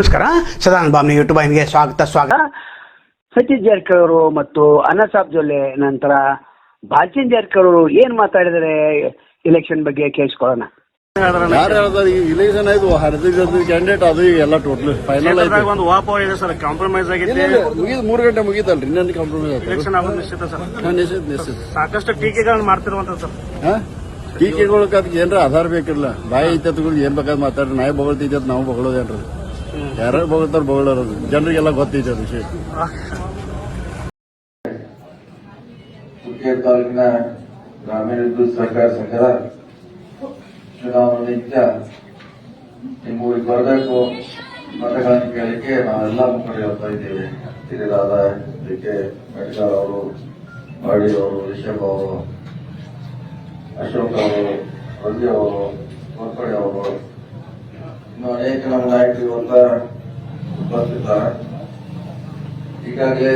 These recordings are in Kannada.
ನಮಸ್ಕಾರ. ಸದಾನಂದ ಬಾಮ್ನಿ ಯೂಟ್ಯೂಬ್ ಐನ್ಗೆ ಸ್ವಾಗತ ಸ್ವಾಗತ. ಸಚಿನ್ ಜಾರಕಿಹೊಳಿ ಅವರು ಮತ್ತು ಅನಸಾಬ್ ಜೊಲ್ಲೆ ನಂತರ ಬಾಲ್ಚಂದ್ ಜಾರಕಿಹೊಳಿ ಅವರು ಏನ್ ಮಾತಾಡಿದರೆ ಇಲೆಕ್ಷನ್ ಬಗ್ಗೆ ಕೇಳಿಸ್ಕೊಳ್ಳೋಣ. ಯಾರು ಹೇಳ್ತಾರೆ ಈ ಇಲೆಕ್ಷನ್ ಆಯ್ತು ಹರಿದ ಕ್ಯಾಂಡಿಡೇಟ್ ಅದು ಎಲ್ಲ ಟೋಟಲ್ ಫೈನಲ್ ಆಯ್ತು. ಒಂದು ವಾಪ ಇದೆ ಸರ್ ಕಾಂಪ್ರಮೈಸ್ ಆಗಿದೆ ಮುಗಿದ್ ಮೂರು ಗಂಟೆ ಮುಗೀತಲ್ರಿ ಇನ್ನೊಂದು ಕಾಂಪ್ರಮೈಸ್ ಆಯ್ತು. ಎಲೆಕ್ಷನ್ ಆಗೋದು ನಿಶ್ಚಿತ ಸರ್. ನಿಶ್ಚಿತ ನಿಶ್ಚಿತ. ಸಾಕಷ್ಟು ಟೀಕೆಗಳನ್ನ ಮಾಡ್ತಿರುವಂತ ಸರ್. ಹಾ ಟೀಕೆಗಳು ಅದಕ್ಕೆ ಏನ್ರ ಆಧಾರ ಬೇಕಿಲ್ಲ. ಬಾಯಿ ಐತತ್ಗಳು ಏನ್ ಬೇಕಾದ್ ಮಾತಾಡ್ರಿ ನಾಯಿ ಬಗಳ್ತೈತೆ ನಾವು ಬಗಳೋದೇನ್ರಿ. ಯಾರು ಬಗಳ್ತಾರ ಬಗಳೋದು ಜನರಿಗೆಲ್ಲ ಗೊತ್ತಿದೆ ಅದು ವಿಷಯ. ತಾಲೂಕಿನ ಗ್ರಾಮೀಣ ವಿದ್ಯುತ್ ಸಹಕಾರ ಸಂಘದ ಚುನಾವಣೆ ನಿತ್ಯ ನಿಮಗೆ ಬರಬೇಕು ಮತಗಳನ್ನು ಕೇಳಲಿಕ್ಕೆ ನಾವೆಲ್ಲ ಮುಖಂಡರು ಹೇಳ್ತಾ ಇದ್ದೇವೆ. ಹಿರಿಯರಾದ ಡಿ ಕೆ ಮೆಡ್ಗಾರ್ ಅವರು ಬಾಡಿ ಅವರು, ರಿಷಬ್ ಅವರು, ಅಶೋಕ್ ಅವರು ರಂಜಿ ಅವರು ಅವರು. ಇನ್ನು ಅನೇಕ ನಮ್ಮ ನಾಯಕರು ಅಂತ ಬರ್ತಿದ್ದಾರೆ ಈಗಾಗಲೇ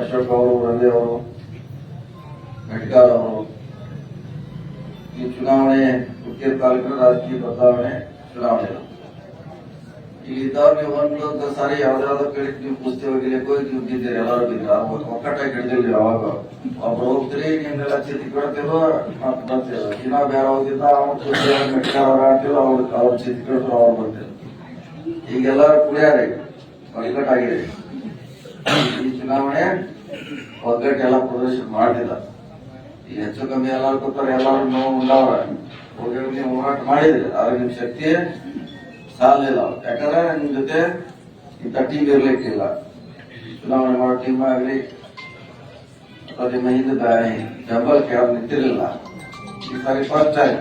ಅಶೋಕ್ ಅವರು ರವಿ ಅವರು ಮೆಡ್ಗಾರ್ ಅವರು, ಈ ಚುನಾವಣೆ ಮುಖ್ಯ ತಾಲೂಕಿನ ರಾಜಕೀಯ ಬದಲಾವಣೆ ಚುನಾವಣೆ. ಇದು. ಇಲ್ಲಿದ್ದವ್ರು ನೀವು ಒಂದೊಂದು ಸಾರಿ ಯಾವ್ದಾದ್ರು ಕೇಳಿ ನೀವು ಕುಸ್ತಿ ಹೋಗಿಲಿಕ್ಕೆ ಹೋಗಿ ನೀವು ಬಿದ್ದೀರಿ ಎಲ್ಲರೂ ಬಿದ್ದ ಒಕ್ಕಟ್ಟಾಗಿ ಹಿಡಿದಿಲ್ಲ ಯಾವಾಗ? ಒಬ್ರು ಹೋಗ್ತೀರಿ ನಿಮ್ಗೆಲ್ಲ ಚಿತಿ ಕೊಡ್ತೀರೋ ಬರ್ತೀರ. ದಿನ ಬೇರೆ ಹೋಗಿದ್ದ ಅವ್ನು ಕುಸ್ತಿ ಮೆಟ್ಕಾರ್ ಅವ್ರು ಆಡ್ತಿಲ್ಲ ಅವ್ರು ಅವ್ರ ಚಿತಿ ಕೊಡ್ತಾರೆ ಅವ್ರು ಬರ್ತೀರ. ಈಗೆಲ್ಲರೂ ಕುಡಿಯಾರಿ ಒಗ್ಗಟ್ಟಾಗಿರಿ. ಈ ಚುನಾವಣೆ ಒಗ್ಗಟ್ಟೆಲ್ಲ ಪ್ರದರ್ಶನ ಮಾಡಿಲ್ಲ ಈಗ ಹೆಚ್ಚು ಕಮ್ಮಿ ಎಲ್ಲಾರು ಕೊಡ್ತಾರೆ ಎಲ್ಲಾರು ನೋವು ಉಂಡವ್ರ ಹೋಗಿ ನೀವು ಹೋರಾಟ ಮಾಡಿದ್ರಿ. ಆದ್ರೆ ನಿಮ್ ಶಕ್ತಿ ಸಾಲಿಲ್ಲ ಯಾಕಂದ್ರೆ ನಿಮ್ ಜೊತೆ ಇಂಥ ಟೀಮ್ ಇರ್ಲಿಕ್ಕಿಲ್ಲ ಚುನಾವಣೆ ಮಾಡೋ ಟೀಮ್ ಆಗಲಿ, ಅಥವಾ ನಿಮ್ಮ ಹಿಂದೆ ಬ- ಬೆಂಬಲಕ್ಕೆ ಯಾರು ನಿಂತಿರಲಿಲ್ಲ. ಈ ಸಾರಿ ಫಸ್ಟ್ ಟೈಮ್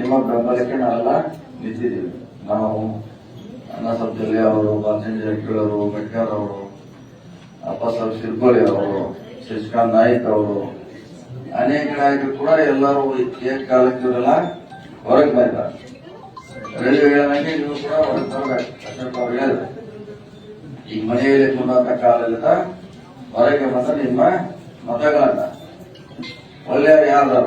ನಿಮ್ಮ ಬೆಂಬಲಕ್ಕೆ ನಾವೆಲ್ಲ ನಿಂತಿದ್ದೀವಿ. ನಾವು ಅಣ್ಣ ಸಬ್ಜಲ್ಲಿ ಅವರು ಬಾಲಚಂದ್ರ ಜಾರಕಿಹೊಳಿ ಅವರು ಮೆಟ್ಕಾರ್ ಅವರು ಅಪ್ಪ ಸಾಹೇಬ್ ಶಿರ್ಕೋಳಿ ಅವರು, ಶಶಿಕಾಂತ್ ನಾಯ್ಕ್ ಅವರು, ಅನೇಕ ನಾಯಕರು ಕೂಡ ಎಲ್ಲರೂ ಏಕಕಾಲಕ್ಕೆ ಇವರೆಲ್ಲ ಹೊರಗೆ ಬಂದಿದ್ದಾರೆ. ಹೇಳಂಗೆ ನೀವು ಕೂಡ ಈಗ ಮನೆಯಲ್ಲಿ ಕುಂದಂತ ಕಾಲದಿಂದ ಹೊರಗೆ ಬಂದ ನಿಮ್ಮ ಮತಗಳನ್ನ. ಒಳ್ಳೆಯವ್ರು ಯಾರ್ದಾರ?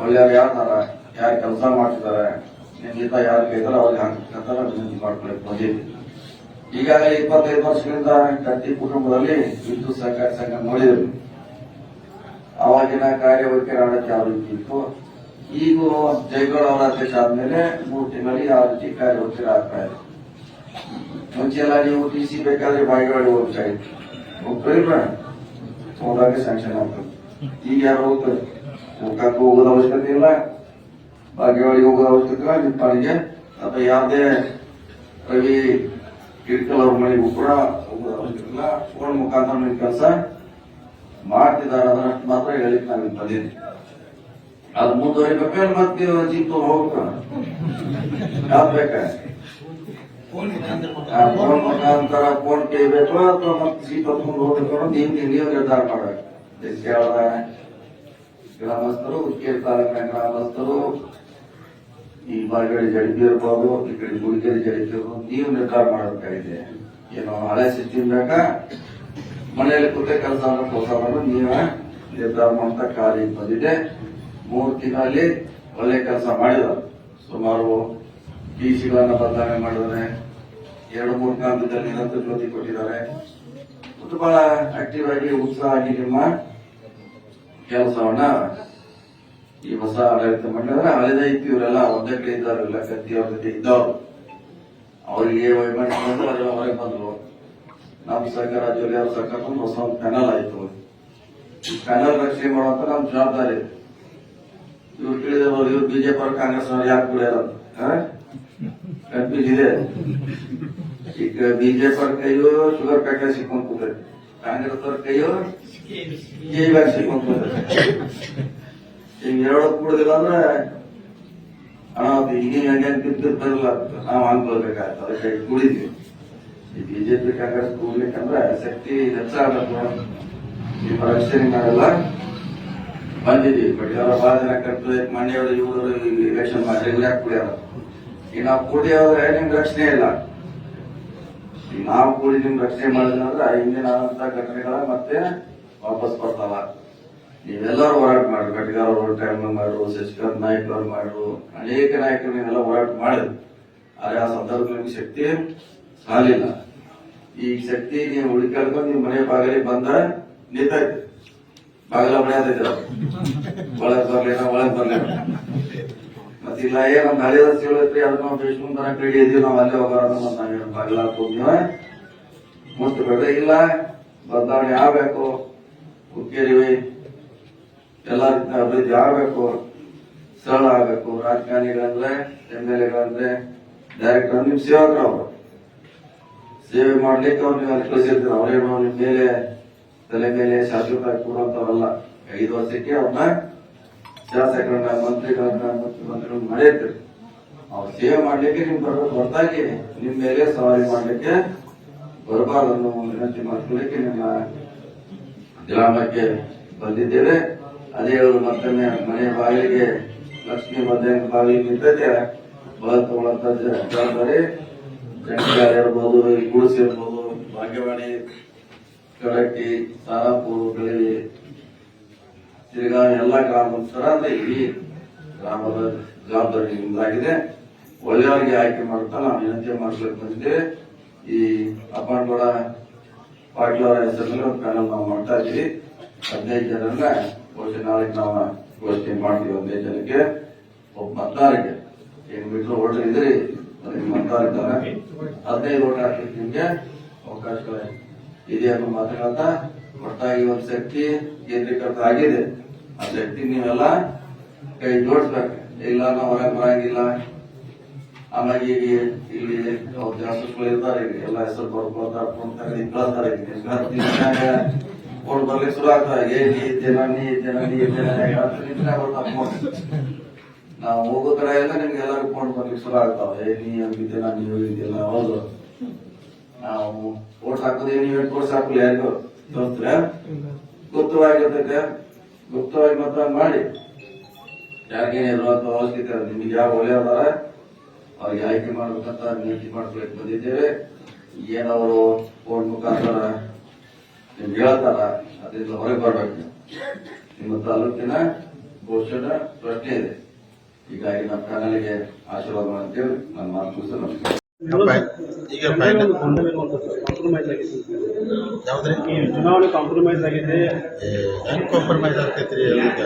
ಒಳ್ಳೆಯವ್ರು ಯಾರ್ದಾರ? ಯಾರು ಕೆಲಸ ಮಾಡ್ತಿದ್ದಾರೆ ನಿಮ್ಮಿಂದ ಯಾರು ಬೇಕಾರ ಅವ್ರಿಗೆ ಹಾಕ್ಬೇಕಂತ ವಿನಂತಿ ಮಾಡ್ಕೊಳಕ್ ಈಗಾಗಲೇ ಇಪ್ಪತ್ತೈದು ವರ್ಷಗಳಿಂದ ಕಟ್ಟಿ ಕುಟುಂಬದಲ್ಲಿ ವಿದ್ಯುತ್ ಸಹಕಾರಿ ಸಂಘ ನೋಡಿದ್ರು ಅವಾಗಿನ ಕಾರ್ಯವೈಖರಿ ಆಡಕ್ಕೆ ಯಾವ ರೀತಿ ಇತ್ತು? ಈಗ ಜಯಗೌಡ ಅವರ ಅಧ್ಯಕ್ಷ ಆದ್ಮೇಲೆ ಮೂರು ತಿಂಗಳಿಗೆ ಯಾವ ರೀತಿ ಕಾರ್ಯವೈಖರಿ ಆಗ್ತಾ ಇದೆ ಮುಂಚೆ ಎಲ್ಲ ನೀವು ಟಿ ಸಿ ಬೇಕಾದ್ರೆ ಬಾಯಿಗಳು ಹೋಗ್ತಾ ಇತ್ತು ಹೋಗ್ತಾ ಹೋದಾಗ ಸ್ಯಾಂಕ್ಷನ್ ಆಗ್ತದೆ ಈಗ ಯಾರು ಹೋಗ್ತಾರೆ ಹೋಗಕ್ಕೆ ಹೋಗೋದ ಅವಶ್ಯಕತೆ ಇಲ್ಲ ಭಾಗ್ಯವಾಡಿ ಹೋಗೋದ ಅವಶ್ಯಕತೆ ಇಲ್ಲ ನಿಪ್ಪಾಣಿಗೆ ಅಥವಾ ಯಾವುದೇ ರವಿ ಕಿರ್ಕಲ್ ಅವ್ರ ಮನೆಗೂ ಕೂಡ ಹೋಗೋದ ಅವಶ್ಯಕತೆ ಇಲ್ಲ ಫೋನ್ ಮುಖಾಂತರ ನಿಮ್ಮ ಕೆಲಸ ಮಾಡ್ತಿದ್ದಾರೆ ಅದನ್ನ ಮಾತ್ರ ಹೇಳಿಕ್ ನಾವ್ ಇಲ್ಲಿ ಬಂದಿದ್ವಿ ಅದು ಮುಂದುವರಿಬೇಕಾದ್ರೆ ಮತ್ತೆ ಜೀತು ಆ ಫೋನ್ ಪೇ ಬೇಕು ಅಥವಾ ಮತ್ತೆ ಜೀಪ್ ಹತ್ಕೊಂಡು ಹೋಗ್ಬೇಕು ಅನ್ನೋದು ನೀವು ನೀವು ನಿರ್ಧಾರ ಮಾಡ್ಬೇಕು ಕೇರಳದ ಗ್ರಾಮಸ್ಥರು ಉಕ್ಕೇರಿ ತಾಲೂಕಿನ ಗ್ರಾಮಸ್ಥರು ಈ ಬಾರ್ಗಡೆ ಜಡಿಪಿ ಇರ್ಬೋದು ಈ ಕಡೆ ಗುಡಿಗೇರಿ ಜಡಿಪಿ ಇರ್ಬೋದು ನೀವು ನಿರ್ಧಾರ ಮಾಡಬೇಕಾಗಿದೆ ಏನೋ ಹಳೆ ಸಿಸ್ಟಮ್ ಬೇಕಾ ಮನೆಯಲ್ಲಿ ಕೂತೆ ಕೆಲಸ ಹೊಸವನ್ನು ನೀವೇ ನಿರ್ಧಾರ ಮಾಡ್ತಾ ಕಾರ್ಯ ಬಂದಿದೆ ಮೂರು ತಿಂಗಳಲ್ಲಿ ಒಳ್ಳೆ ಕೆಲಸ ಮಾಡಿದ್ರು ಸುಮಾರು ಟಿ ಸಿಗಳನ್ನ ಬದಲಾವಣೆ ಮಾಡಿದ್ದಾರೆ. ಎರಡು, ಮೂರು ಕಾಲದಲ್ಲಿ ನಿರಂತರ ಜ್ಯೋತಿ ಕೊಟ್ಟಿದ್ದಾರೆ. ಮತ್ತು ಬಹಳ ಆಕ್ಟಿವ್ ಆಗಿ, ಉತ್ಸಾಹ ಆಗಿ ನಿಮ್ಮ ಕೆಲಸವನ್ನ ಈ ಹೊಸ ಆಡಳಿತ ಮಾಡಿದ್ರೆ ಹಳೆದ ಇತ್ತು ಇವರೆಲ್ಲ ಒಂದೇ ಕಡೆ ಇದ್ದಾರಲ್ಲ ಕತ್ತಿ ಅವ್ರ ಜೊತೆ ಇದ್ದವರು. ಅವರಿಗೆ ವೈಮಾನಿಕ ಬಂದ್ರು ಅದೆಲ್ಲ ಹೊರಗೆ ಬಂದ್ರು. ನಮ್ಮ ಸರ್ಕಾರ ಜೊತೆ ಅವ್ರ ಸರ್ಕಾರ ಹೊಸ ಒಂದು ಪ್ಯಾನಲ್ ಆಯ್ತು. ಈ ಪ್ಯಾನಲ್ ರಕ್ಷಣೆ ಮಾಡುವಂತ ನಮ್ಮ ಜವಾಬ್ದಾರಿ. ಇವ್ರು ಕೇಳಿದವರು ಇವ್ರು ಬಿಜೆಪಿ ಅವ್ರು ಕಾಂಗ್ರೆಸ್ ಅವ್ರು ಯಾಕೆ ಬಿಡ್ಯಾರ ಕನ್ಫ್ಯೂಸ್ ಇದೆ ಈಗ ಬಿಜೆಪಿ ಅವ್ರ ಕೈಯೋ ಶುಗರ್ ಫ್ಯಾಕ್ಟರಿ ಸಿಕ್ಕೊಂಡ್ ಕೂತೈತೆ ಕಾಂಗ್ರೆಸ್ ಅವ್ರ ಕೈಯೋ ಜೈ ಬ್ಯಾಗ್ ಸಿಕ್ಕೊಂಡ್ ಕೂತೈತೆ ಈಗ ಎರಡು ಕೂಡುದಿಲ್ಲ ಅಂದ್ರೆ ಹಣ ಈಗಿನ ಹೆಂಗೆ ತಿಂತಿರ್ತಾರಲ್ಲ ನಾವು ಅನ್ಕೊಳ್ಬೇಕಾಗ್ತದೆ ಅದಕ್ಕೆ ಕೂಡಿದ್ವಿ ಈ ಬಿಜೆಪಿ ಕಾಂಗ್ರೆಸ್ ಕೂಡ್ಲಿಕ್ಕಂದ್ರೆ ಶಕ್ತಿ ಹೆಚ್ಚಾಗಬೇಕು ನಿಮ್ಮ ರಕ್ಷಣೆ ನಾವೆಲ್ಲ ಬಂದಿದ್ದೀವಿ ಬಟ್ ಇವರು ಬಹಳ ಜನ ಮನೆಯವರು ಇವರು ಎಲೆಕ್ಷನ್ ಮಾಡಿ ರೆಗ್ಯುಲರ್ ಕುಡಿಯೋರ ಈಗ ನಾವು ಕುಡಿಯೋದ್ರೆ ನಿಮ್ ರಕ್ಷಣೆ ಇಲ್ಲ. ನಾವು ಕೂಡಿ ನಿಮ್ ರಕ್ಷಣೆ ಮಾಡಿದ್ರೆ ಹಿಂದಿನ ಆದಂತ ಘಟನೆಗಳ ಮತ್ತೆ ವಾಪಸ್ ಬರ್ತಾವ. ನೀವೆಲ್ಲರೂ ಹೋರಾಟ ಮಾಡ್ರಿ. ಗಟ್ಟಿಗಾರ ಹೋರಾಟ ಮಾಡ್ರು, ಶಶಿಕಾಂತ್ ನಾಯ್ಕ ಅವ್ರು ಮಾಡ್ರು, ಅನೇಕ ನಾಯಕರು ನೀವೆಲ್ಲ ಹೋರಾಟ ಮಾಡಿದ್ರು ಆದ್ರೆ ಆ ಸಂದರ್ಭದಲ್ಲಿ ಶಕ್ತಿ ಸಾಲಿಲ್ಲ. ಈ ಶಕ್ತಿ ನೀವು ಉಳಿಕೊಂಡು ನಿಮ್ ಮನೆ ಬಾಗಿಲಿಗೆ ಬಂದ ನಿಂತೈತಿ ಬಾಗಿಲ ಮನೆ ಆತೈತಿ ಒಳಗ್ ಬರ್ಲೇನ ಒಳಗ್ ಬರ್ಲೇನ ಮತ್ತಿಲ್ಲ, ಏ, ನಮ್ ಹಳೆ ಹೇಳತ್ರಿ ಅದನ್ನ ನಾವು ನಾವ್ ಅಲ್ಲೇ ಹೋಗೋಣ ಮತ್ತ ನಾವೇನು ಬಾಗಿಲ ಮುಟ್ಟಬೇಡ್ರಿ ಇಲ್ಲ, ಬದಲಾವಣೆ ಆಗ್ಬೇಕು. ಹುಕ್ಕೇರಿ ಎಲ್ಲ ರೀತಿಯ ಅಭಿವೃದ್ಧಿ ಆಗ್ಬೇಕು. ಸರಳ ಆಗ್ಬೇಕು. ರಾಜಕಾರಣಿಗಳಂದ್ರೆ ಎಂ ಎಲ್ ಎಗಳಂದ್ರೆ ಡೈರೆಕ್ಟರ್ ನಿಮ್ ಸೇವಕರು ಅವರು. ಸೇವೆ ಮಾಡ್ಲಿಕ್ಕೆ ಅವ್ರು ನೀವು ಅಲ್ಲಿ ಕಳಿಸಿರ್ತೀರ. ಅವ್ರೇನೋ ನಿಮ್ ಮೇಲೆ ತಲೆ ಮೇಲೆ ಶಾಶ್ವತ ಕೂಡುವಂತವಲ್ಲ. ಐದು ವರ್ಷಕ್ಕೆ ಅವ್ರನ್ನ ಶಾಸಕರನ್ನ ಮಂತ್ರಿಗಳನ್ನ ಮುಖ್ಯಮಂತ್ರಿಗಳನ್ನ ಮಾಡಿರ್ತೀರಿ ಅವ್ರು ಸೇವೆ ಮಾಡ್ಲಿಕ್ಕೆ ನಿಮ್ ಬರ್ಬೇಕು ಹೊರತಾಗಿ ನಿಮ್ ಮೇಲೆ ಸವಾರಿ ಮಾಡ್ಲಿಕ್ಕೆ ಬರಬಾರದು ಅನ್ನೋ ಒಂದು ವಿನಂತಿ ಮಾಡ್ಕೊಳ್ಳಿಕ್ಕೆ ನಿಮ್ಮ ಗ್ರಾಮಕ್ಕೆ ಬಂದಿದ್ದೇವೆ. ಅದೇ ಅವರು ಮತ್ತೊಮ್ಮೆ ಮನೆ ಬಾಗಿಲಿಗೆ ಲಕ್ಷ್ಮಿ ಮಧ್ಯಾಹ್ನ ಬಾಗಿಲಿಗೆ ನಿಂತೈತೆ ಬಹಳ ತಗೊಳ್ಳಂತ ಜವಾಬ್ದಾರಿ. ಇರ್ಬೋದು ಈ ಗುಡಿಸಿ ಭಾಗ್ಯವಾಣಿ ಕಡಟ್ಟಿ ಸಾಪು ಬೆಳವಿ ತಿರ್ಗಾ ಎಲ್ಲ ಗ್ರಾಮಸ್ಥರ ಅಂದ್ರೆ ಇಡೀ ಗ್ರಾಮದ ಜವಾಬ್ದಾರಿ ನಿಮ್ದಾಗಿದೆ ಒಳ್ಳೆಯವರಿಗೆ ಆಯ್ಕೆ ಮಾಡ್ತಾ ನಾವು ವಿನಂತಿ ಮಾಡ್ಲಿಕ್ಕೆ ಬಂದಿದ್ದೇವೆ. ಈ ಅಪ್ಪನಗೌಡ ಪಾಟೀಲ್ ಅವರ ಹೆಸರಲ್ಲಿ ಒಂದು ಪ್ಯಾನಲ್ ನಾವು ಮಾಡ್ತಾ ಇದ್ದೀವಿ. ಹದಿನೈದು ಜನರನ್ನ ಒಟ್ಟು ನಾಳೆ ನಾವು ಘೋಷಣೆ ಮಾಡ್ತೀವಿ ಹದಿನೈದು ಜನಕ್ಕೆ. ಒಬ್ಬ ಮತದಾರರಿಗೆ ಏನ್ ಬಿಟ್ಟರು ಓಟರ್ ಇದ್ರಿ ಮತದಾರ ಹದಿನೈದು ಓಟ್ ಹಾಕ್ಲಿಕ್ಕೆ ನಿಮ್ಗೆ ಅವಕಾಶ ಇದೆ ಅನ್ನೋ ಮಾತುಗಳನ್ನ ಒಟ್ಟಾಗಿ ಒಂದು ಶಕ್ತಿ ಕೇಂದ್ರೀಕೃತ ಆಗಿದೆ ಆ ಶಕ್ತಿ ನೀವೆಲ್ಲ ಕೈ ಜೋಡಿಸ್ಬೇಕು. ಇಲ್ಲ ನಾವು ಹೊರಗೆ ಬರಂಗಿಲ್ಲ. ಆಮೇಲೆ ಈಗ ಇಲ್ಲಿ ಜಾಸ್ತಿಗಳು ಇರ್ತಾರೆ ಈಗ. ಎಲ್ಲ ಹೆಸರು ಬರ್ಕೊಳ್ತಾರೆ ಕಳ್ತಾರೆ ಫೋನ್ ಬರ್ಲಿಕ್ಕೆ ಶುರು ಆಗ್ತಾರೆ ಏ, ನೀ ಇದ್ದೇನ ನೀ ಇದ್ದೇನ ನೀ ಇದ್ದೇನ ನಾವು ಹೋಗೋ ಕಡೆ ಎಲ್ಲ ನಿಮ್ಗೆ ಎಲ್ಲರಿಗೂ ಫೋನ್ ಬರ್ಲಿಕ್ಕೆ ಶುರು ಆಗ್ತಾವ. ಏ, ನೀ ಹಂಗಿದ್ದೇನ ನೀವು ಇದೆಯಲ್ಲ ಹೌದು. ನಾವು ಓಟ್ ಹಾಕೋದು ನೀವು ವರ್ಷ ಹಾಕಲ್ಲ ಯಾರಿಗೂ? ತೋರಿಸ್ರೆ ಗುಪ್ತವಾಗಿರ್ತೈತೆ ಗುಪ್ತವಾಗಿ ಮತ ಮಾಡಿ. ಯಾರಿಗೇನು ಇರುವಂತ ಅವಶ್ಯಕತೆ. ನಿಮ್ಗೆ ಯಾವ ಒಲೆ ಅದಾರ, ಅವ್ರಿಗೆ ಆಯ್ಕೆ ಮಾಡ್ಬೇಕಂತ ವಿನಂತಿ ಮಾಡ್ಕೊಳಕ್ ಬಂದಿದ್ದೇವೆ. ಏನವರು ಫೋನ್ ಮುಖಾಂತರ ನಿಮ್ಗೆ ಹೇಳ್ತಾರ, ಅದರಿಂದ ಹೊರಗೆ ಬರ್ಬೇಕು. ನಿಮ್ಮ ತಾಲೂಕಿನ ಘೋಷಣ ಪ್ರಶ್ನೆ ಇದೆ. ಹೀಗಾಗಿ ನಮ್ಮ ಕನ್ನಡಿಗೆ ಆಶೀರ್ವಾದ ಮಾಡ್ತೇವೆ. ನನ್ನ ಮಾತು ನಮಸ್ಕಾರ ಈಗ ಕಾಂಪ್ರಮೈಸ್ ಆಗಿದೆ ಯಾವ್ದ್ರಿ? ಈ ಚುನಾವಣೆ ಕಾಂಪ್ರಮೈಸ್ ಆಗಿದೆ. ಹೆಂಗ್ ಕಾಂಪ್ರಮೈಸ್ ಆಗ್ತೈತ್ರಿ ಈಗ?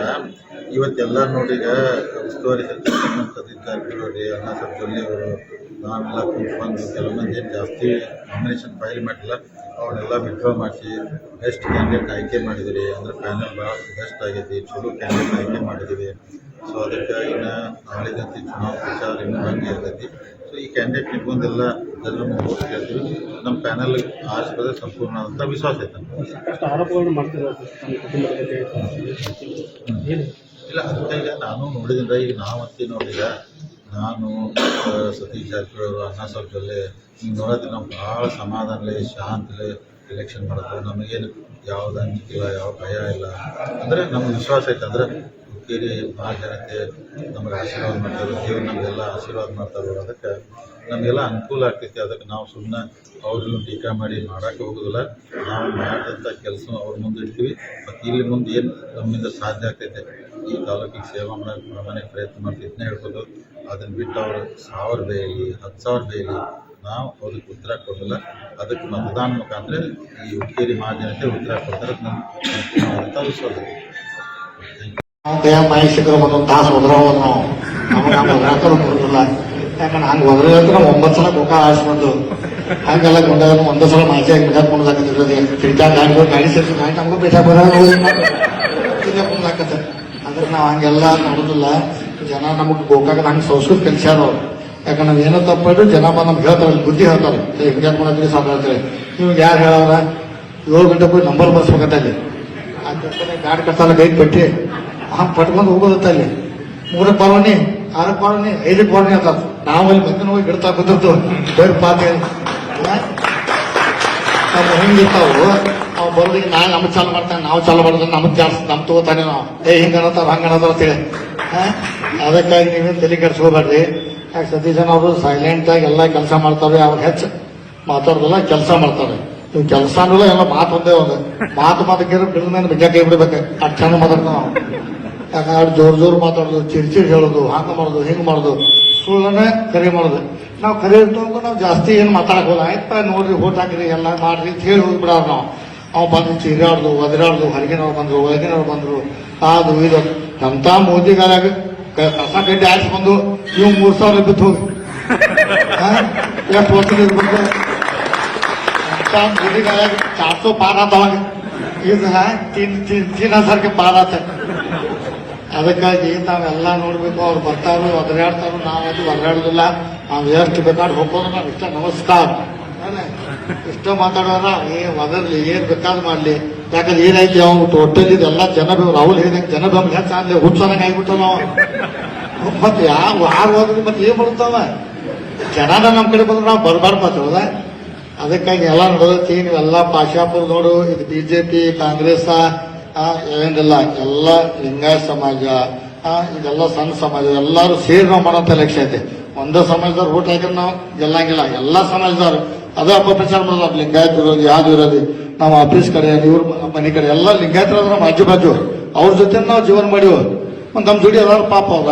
ಇವತ್ತೆಲ್ಲ ನೋಡಿ ಈಗ ಉಸ್ತುವಾರಿ ಅಣ್ಣಾ ಸಾಹೇಬ್ ಅವರು ನಾವೆಲ್ಲ ಕೂತ್ಕೊಂಡು ಕೆಲವು ಮಂದಿ ಏನು ಜಾಸ್ತಿ ನಾಮಿನೇಷನ್ ಫೈಲ್ ಮಾಡಿಲ್ಲ. ಅವನ್ನೆಲ್ಲ ವಿಡ್ರಾ ಮಾಡಿಸಿ ಬೆಸ್ಟ್ ಕ್ಯಾಂಡಿಡೇಟ್ ಆಯ್ಕೆ ಮಾಡಿದಿರಿ. ಅಂದ್ರೆ ಪ್ಯಾನಲ್ ಭಾಳ ಬೆಸ್ಟ್ ಆಗೈತಿ ಚಲೋ ಕ್ಯಾಂಡಿಡೇಟ್ ಆಯ್ಕೆ ಮಾಡಿದ್ದೀವಿ ಸೊ ಅದಕ್ಕೆ ಇನ್ನು ನಾಳೆ ಜೊತೆ ಚುನಾವಣಾ ಪ್ರಚಾರ ಇನ್ನೂ ಹಂಗೆ ಇರ್ತೈತಿ. ಸೊ ಈ ಕ್ಯಾಂಡಿಡೇಟ್ ನಿಮ್ಗೊಂದೆಲ್ಲ ಎಲ್ಲರೂ ಓಟ್ ಕೇಳ್ತೀವಿ. ನಮ್ಮ ಪ್ಯಾನಲ್ ಆರಿಸಿದ್ರೆ ಸಂಪೂರ್ಣ ಅಂತ ವಿಶ್ವಾಸ ಐತೆ. ಆರೋಪಗಳನ್ನು ಮಾಡ್ತಿದ್ದಾರೆ ಇಲ್ಲ ಅದಕ್ಕೆ ಈಗ ನಾನು ನೋಡಿದ್ರೆ ಈಗ ನಾವಂತಿ ನೋಡಿದ ನಾನು ಸತೀಶ್ ಜಾರಕಿಹೊಳಿ ಅವರು ಅಣ್ಣಾ ಜೊಲ್ಲೆ ಹಿಂಗೆ ನೋಡಿದ್ರೆ ನಾವು ಭಾಳ ಸಮಾಧಾನಲೆ ಶಾಂತಲೆ ಎಲೆಕ್ಷನ್ ಮಾಡೋದು ನಮಗೇನು ಯಾವ್ದು ಅಂಜಿಕಿಲ್ಲ ಯಾವ ಭಯ ಇಲ್ಲ. ಅಂದರೆ ನಮ್ಗೆ ವಿಶ್ವಾಸ ಐತೆ. ಅಂದ್ರೆ ಹುಕ್ಕೇರಿ ಭಾಳ ಜನತೆ ನಮಗೆ ಆಶೀರ್ವಾದ ಮಾಡ್ತಾರೆ, ದೇವ್ರು ನಮಗೆಲ್ಲ ಆಶೀರ್ವಾದ ಮಾಡ್ತಾರೆ ಅದಕ್ಕೆ ನಮಗೆಲ್ಲ ಅನುಕೂಲ ಆಗ್ತೈತಿ. ಅದಕ್ಕೆ ನಾವು ಸುಮ್ಮನೆ ಅವ್ರನ್ನೂ ಟೀಕಾ ಮಾಡಿ ಮಾಡೋಕ್ಕೆ ಹೋಗೋದಿಲ್ಲ. ನಾವು ಮಾಡಿದಂಥ ಕೆಲಸ ಅವ್ರ ಮುಂದೆ ಇಡ್ತೀವಿ. ಮತ್ತು ಇಲ್ಲಿ ಮುಂದೆ ಏನು ನಮ್ಮಿಂದ ಸಾಧ್ಯ ಆಗ್ತೈತೆ? ಈ ತಾಲೂಕಿಗೆ ಸೇವೆ ಮಾಡೋಕೆ ಪ್ರಾಮಾಣಿಕ ಪ್ರಯತ್ನ ಮಾಡ್ತೀವಿ ಇದನ್ನೇ ಹೇಳ್ಬೋದು. ಅದನ್ನು ಬಿಟ್ಟು ಅವರು ಸಾವಿರ ಬೇಯಲಿ ಹತ್ತು ಸಾವಿರ ಬೇಯಲಿ ನಾವು ಅವ್ರಿಗೆ ಉತ್ತರ ಕೊಡೋದಿಲ್ಲ ಅದಕ್ಕೆ ಮತದಾನ ಮುಖಾಂತರ ಈ ಹುಕ್ಕೇರಿ ಮಹಾಜನತೆ ಉತ್ತರ ಕೊಡ್ತಾರೆ. ಅಂತ ವಿಶ್ವಾಸ ಒಂದೊಂದು ತಾಸು ಒದ್ರಾಕಲು ಬರುದಿಲ್ಲ ಯಾಕಂದ್ರೆ ಹಂಗೆ ಹೋದ್ರೆ ಒಂಬತ್ತು ಸಲ ಮುಖ ಆಡಿಸ್ಬಂದು ಹಂಗೆಲ್ಲ ಗೊಂಡಾಗ ಒಂದೇ ಸಲ ಮಾಹಿತಿ ಆಗಿ ಬಿಡಾಕ್ ಮುಂದಾಕತ್ತಿರೋದು ತಿರ್ಗಾ ಗಾಡಿ ಗಾಡಿ ಸೇರಿಸಿ ಗಾಡಿ ನಮಗೂ ತಿರ್ಗಾ ಮುಂದಾಕತ್ತೆ ಅಂದ್ರೆ ನಾವು ಹಂಗೆಲ್ಲ ನೋಡೋದಿಲ್ಲ. ಜನ ನಮಗೆ ಗೋಕಾಕ ಹಂಗೆ ಸಂಸ್ಕೃತಿ ಕಲಿಸ್ಯಾರ ಅವ್ರು ಯಾಕಂದ್ರೆ ನಾವು ಏನೋ ತಪ್ಪಿದ್ರು ಜನ ಬಂದು ನಮ್ಗೆ ಹೇಳ್ತಾರೆ ಬುದ್ಧಿ ಹೇಳ್ತಾರೆ. ಹಿಂಗೆ ಮಾಡ್ತೀರಿ ಸಾಕು ಹೇಳ್ತಾರೆ ನಿಮ್ಗೆ ಯಾರು ಹೇಳವ್ರ? ಏಳು ಗಂಟೆ ಹೋಗಿ ನಂಬರ್ ಬರ್ಸ್ಬೇಕಂತ ಅಲ್ಲಿ. ಆ ಗಾಡಿ ಕಟ್ಟಾಲ ಗೈಡ್ ಪಟ್ಟಿ. ಹಂಗೆ ಪಟ್ಕೊಂಡು ಹೋಗೋದತ್ತ ಅಲ್ಲಿ. ಮೂರ ಪಾಲೋನಿ, ಆರು ಬರೋನಿ ಐದು ಬರೋನಿ ಅಂತ ನಾವು ಅಲ್ಲಿ ಬಂದು ಹೋಗಿ ಗಿಡತಾ ಬಂದಿರ್ತು ಬೇರೆ ಪಾತಿ ನಮ್ಮ ಹಿಂಗಿರ್ತಾವು ಅವ್ ಬರೋದಿಗೆ ನಾ ನಮ್ ಚಾಲು ಮಾಡ್ತಾನೆ, ನಾವು ಚಾಲು ಮಾಡಿದ್ರೆ ನಮ್ ಜಾಸ್ತಿ ನಮ್ ತಗೋತಾನೆ ನಾವು. ಏ, ಹಿಂಗ ಅನ್ನತಾರ ಹಂಗ ಅನ್ನತಾರ ಅಂತೇಳಿ? ಅದಕ್ಕಾಗಿ ನೀವೇನು ತಲೆ ಕೆಡ್ಸ್ಕೋಬೇಡ್ರಿ. ಯಾಕೆ ಸತೀಶನ್ ಅವರು ಸೈಲೆಂಟ್ ಆಗಿ ಎಲ್ಲ ಕೆಲಸ ಮಾಡ್ತಾರೆ ಅವ್ರು ಹೆಚ್ಚು ಮಾತಾಡೋದಿಲ್ಲ ಕೆಲಸ ಮಾಡ್ತಾರೆ ನೀವು ಕೆಲಸ ಅನ್ನೋಲ್ಲ ಎಲ್ಲ ಮಾತು ಒಂದೇ ಒಂದು. ಮಾತು ಕೈ ಬಿಡ್ಬೇಕು. ಅಷ್ಟು ಚಂದ ಮಾತಾಡ್ತಾವ ಯಾಕಂದ್ರೆ ಜೋರ್ ಜೋರ್ ಮಾತಾಡೋದು ಚಿರ್ಚಿರ್ ಹೇಳೋದು ಹಂಗ ಮಾಡೋದು ಹಿಂಗ್ ಮಾಡೋದು ಸುಳ್ಳನ್ನೇ ಕರೆ ಮಾಡೋದು. ನಾವು ಕರೆ ಕರೆಯೋದು ನಾವು ಜಾಸ್ತಿ ಏನು ಮಾತಾಡಕೋಲ್ಲ ಆಯ್ತು ನೋಡ್ರಿ ಓಟ್ ಹಾಕಿರಿ ಎಲ್ಲ ಮಾಡ್ರಿ ಅಂತ ಹೇಳಿ ಹೋಗ್ಬಿಡೋರು ನಾವು. ಅವ್ ಬಂದು ಚೀರಾಡ್ದು ಒದರಾಡ್ದು ಹೊರಗಿನವ್ರು ಬಂದ್ರು ಒಳಗಿನವ್ರು ಬಂದ್ರು ಅದು ಇದು ನಮ್ತ ಮೋದಿಗಾರಾಗ ಕಸ ಗಡ್ಡೆ ಆಚೆ ಬಂದು ಇವ್ ಮೂರ್ ಸಾವಿರ ಬಿದ್ದು ಹೋಗಿ. ಎಷ್ಟು ವರ್ಷದ ಇರ್ಬೇಕು ಎಂತ ಮೋದಿಗಾರಾಗ ಚಾರ್ಸೋ ಪಾರ ಆತವಾಗ ಈಗ ತಿನ್ ತಿನ್ ತಿನ್ನ ಸರ್ಗೆ ಪಾರ ಆತ ಅದಕ್ಕಾಗಿ ನಾವೆಲ್ಲ ನೋಡ್ಬೇಕು, ಅವ್ರು ಬರ್ತಾರು ಒದರಾಡ್ತಾರೋ ನಾವದು ಒದರಾಡೋದಿಲ್ಲ ನಾವು ಎಷ್ಟು ಬೇಕಾದ್ರೆ ಹೋಗೋದು ನಾವು ಇಷ್ಟ ನಮಸ್ಕಾರ? ಇಷ್ಟ ಮಾತಾಡೋರ, ಏ, ಒದರ್ಲಿ, ಏನ್ ಬೇಕಾದ್ರೂ ಮಾಡ್ಲಿ. ಯಾಕಂದ್ರೆ ಏನೈತಿ ಅವ್ನು ಟೋಟಲ್ ಇದೆಲ್ಲ ಜನ ರಾಹುಲ್ ಹೇಳಿದಂಗೆ ಜನ ಬೆಂಬಲ ಹೆಚ್ಚು ಅಂದ್ರೆ ಹುಚ್ಚದಂಗೆ ಆಗ್ಬಿಟ್ಟ ನಾವು ಮತ್ತೆ ಯಾವ ಯಾರು ಹೋದ್ರೆ ಮತ್ತೆ ಏನ್ ಬರುತ್ತವ ಜನನ ನಮ್ ಕಡೆ ಬಂದ್ರೆ ನಾವು ಬರಬಾರ್ದು ಮಾತಾಡೋದ ಅದಕ್ಕಾಗಿ ಎಲ್ಲ ನೋಡೋದೈತಿ, ನೀವೆಲ್ಲ ಪಾಶಾಪುರ ನೋಡು, ಇದು ಬಿಜೆಪಿ ಕಾಂಗ್ರೆಸ್ ಏನಿಲ್ಲ, ಎಲ್ಲ ಲಿಂಗಾಯತ ಸಮಾಜ ಇದೆಲ್ಲ ಸಣ್ಣ ಸಮಾಜ, ಎಲ್ಲರೂ ಸೇರಿ ನಾವು ಮಾಡೋಂಥ ಲಕ್ಷ್ಯ ಐತೆ. ಒಂದೇ ಸಮಾಜದವ್ರು ಊಟ ಹಾಕಿದ್ರೆ ನಾವು ಗೆಲ್ಲಂಗಿಲ್ಲ ಎಲ್ಲ ಸಮಾಜದವ್ರು. ಅದೇ ಅಪಪ್ರಚಾರ ಮಾಡೋದು ಲಿಂಗಾಯತ ಇರೋದು ಯಾವ್ದು ಇರೋದು ನಮ್ಮ ಆಫೀಸ್ ಕಡೆ, ಇವ್ರ ಮನೆ ಕಡೆ, ಎಲ್ಲ ಲಿಂಗಾಯತರ ನಮ್ಮ ಅಜ್ಜು ಬಾಜು. ಅವ್ರ ಜೊತೆ ನಾವು ಜೀವನ ಮಾಡಿವ? ಒಂದು ನಮ್ಮ ಜೋಡಿ ಎಲ್ಲಾರು ಪಾಪ ಅವ್ರ.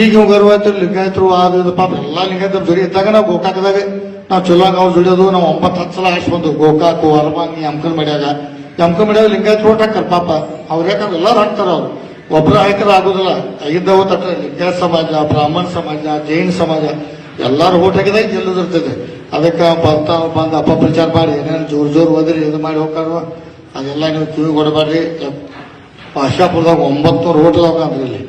ಈಗ ಇವ್ ಗರ್ವಾಯ್ತರು ಲಿಂಗಾಯತರು ಅದು ಇದು ಪಾಪ, ಎಲ್ಲ ಲಿಂಗಾಯತ ಜೋಡಿ ಇದ್ದಾಗ ನಾವು ಗೋಕಾಕದಾಗ. ನಾವು ಚಲೋ ಅವ್ರು ದುಡಿಯೋದು, ನಾವು ಒಂಬತ್ತು ಹತ್ತು ಸಲ ಹಾಕಿ ಬಂದು ಗೋಕಾಕು ಅರಮಾಂಗಿ ಅಂಕಲ್ ಮಾಡ್ಯಾಗ. ಮಾಡ್ಯಾಗ ಲಿಂಗಾಯತ್ ಓಟ್ ಹಾಕರ್ ಪಾಪ. ಅವ್ರು ಯಾಕಂದ್ರೆ ಎಲ್ಲಾರು ಹಾಕ್ತಾರ ಅವ್ರು. ಒಬ್ರು ಹಾಕಿದ್ರೆ ಆಗುದಿಲ್ಲ ಐದವ ತಟ್ಟ ಲಿಂಗಾಯತ್ ಸಮಾಜ, ಬ್ರಾಹ್ಮಣ ಸಮಾಜ, ಜೈನ ಸಮಾಜ, ಎಲ್ಲಾರು ಓಟ್ ಹಾಕಿದಾಗ ಗೆಲ್ಲದಿರ್ತದೆ ಅದಕ್ಕೆ ಬರ್ತಾ ಬಂದು ಅಪಪ್ರಚಾರ ಮಾಡಿ, ಏನೇನು ಜೋರ್ ಜೋರ್ ಓದ್ರಿ ಇದು ಮಾಡಿ ಹೋಗ್ತಾರೋ ಅದೆಲ್ಲ ನೀವು ಕಿವಿ ಕೊಡಬೇಡ್ರಿ ಆಶಾಪುರದಾಗ ಒಂಬತ್ತು ಓಟ್ ಅದಾವ ಇಲ್ಲಿ.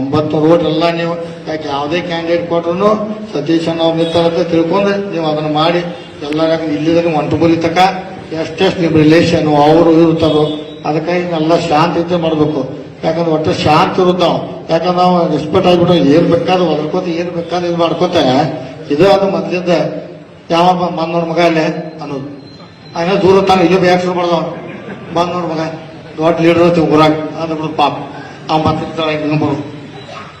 ಒಂಬತ್ತು ಓಟ್ ಎಲ್ಲ ನೀವು. ಯಾಕೆ ಯಾವುದೇ ಕ್ಯಾಂಡಿಡೇಟ್ ಕೊಟ್ರು ಸತೀಶ್ ಅವ್ರು ನಿಂತಾರಂತ ತಿಳ್ಕೊಂಡು ನೀವು ಅದನ್ನ ಮಾಡಿ ಎಲ್ಲ ಇಲ್ಲಿದಾಗ ಒಂಟು ತಕ ಎಷ್ಟೆಷ್ಟು ನಿಮ್ಮ ರಿಲೇಷನ್ ಅವರು ಇರ್ತಾರೋ ಅದಕ್ಕಾಗಿ ಎಲ್ಲ ಶಾಂತಿಯಿಂದ ಮಾಡಬೇಕು. ಯಾಕಂದ್ರೆ ಒಟ್ಟು ಶಾಂತಿ ಇರುತ್ತೆ ನಾವು ಯಾಕಂದ್ರೆ ನಾವು ರೆಸ್ಪೆಕ್ಟ್ ಆಗಿಬಿಟ್ಟು ಏನು ಬೇಕಾದ್ರೂ ಒದರ್ಕೋತ, ಏನು ಬೇಕಾದ್ರೂ ಇದು ಮಾಡ್ಕೋತ, ಇದು ಅದು ಮೊದಲಿಂದ. ಯಾವ ಮನ್ನೋರ್ ಮಗ ಅಲ್ಲೇ ಅನ್ನೋದು. ಅದನ್ನ ದೂರ ತಾನು, ಇಲ್ಲೇ ಬೇಗ ಶುರು ಮಾಡ್ದವ ಮನ್ನೋರ್ ಮಗ, ದೊಡ್ಡ ಲೀಡರ್ ಐತಿ ಊರಾಗ. ಅದು ಬಿಡು ಪಾಪ ಆ ಮತ್ತಿರ್ತಾರೆ ಹಿಂಗೆ ಬರು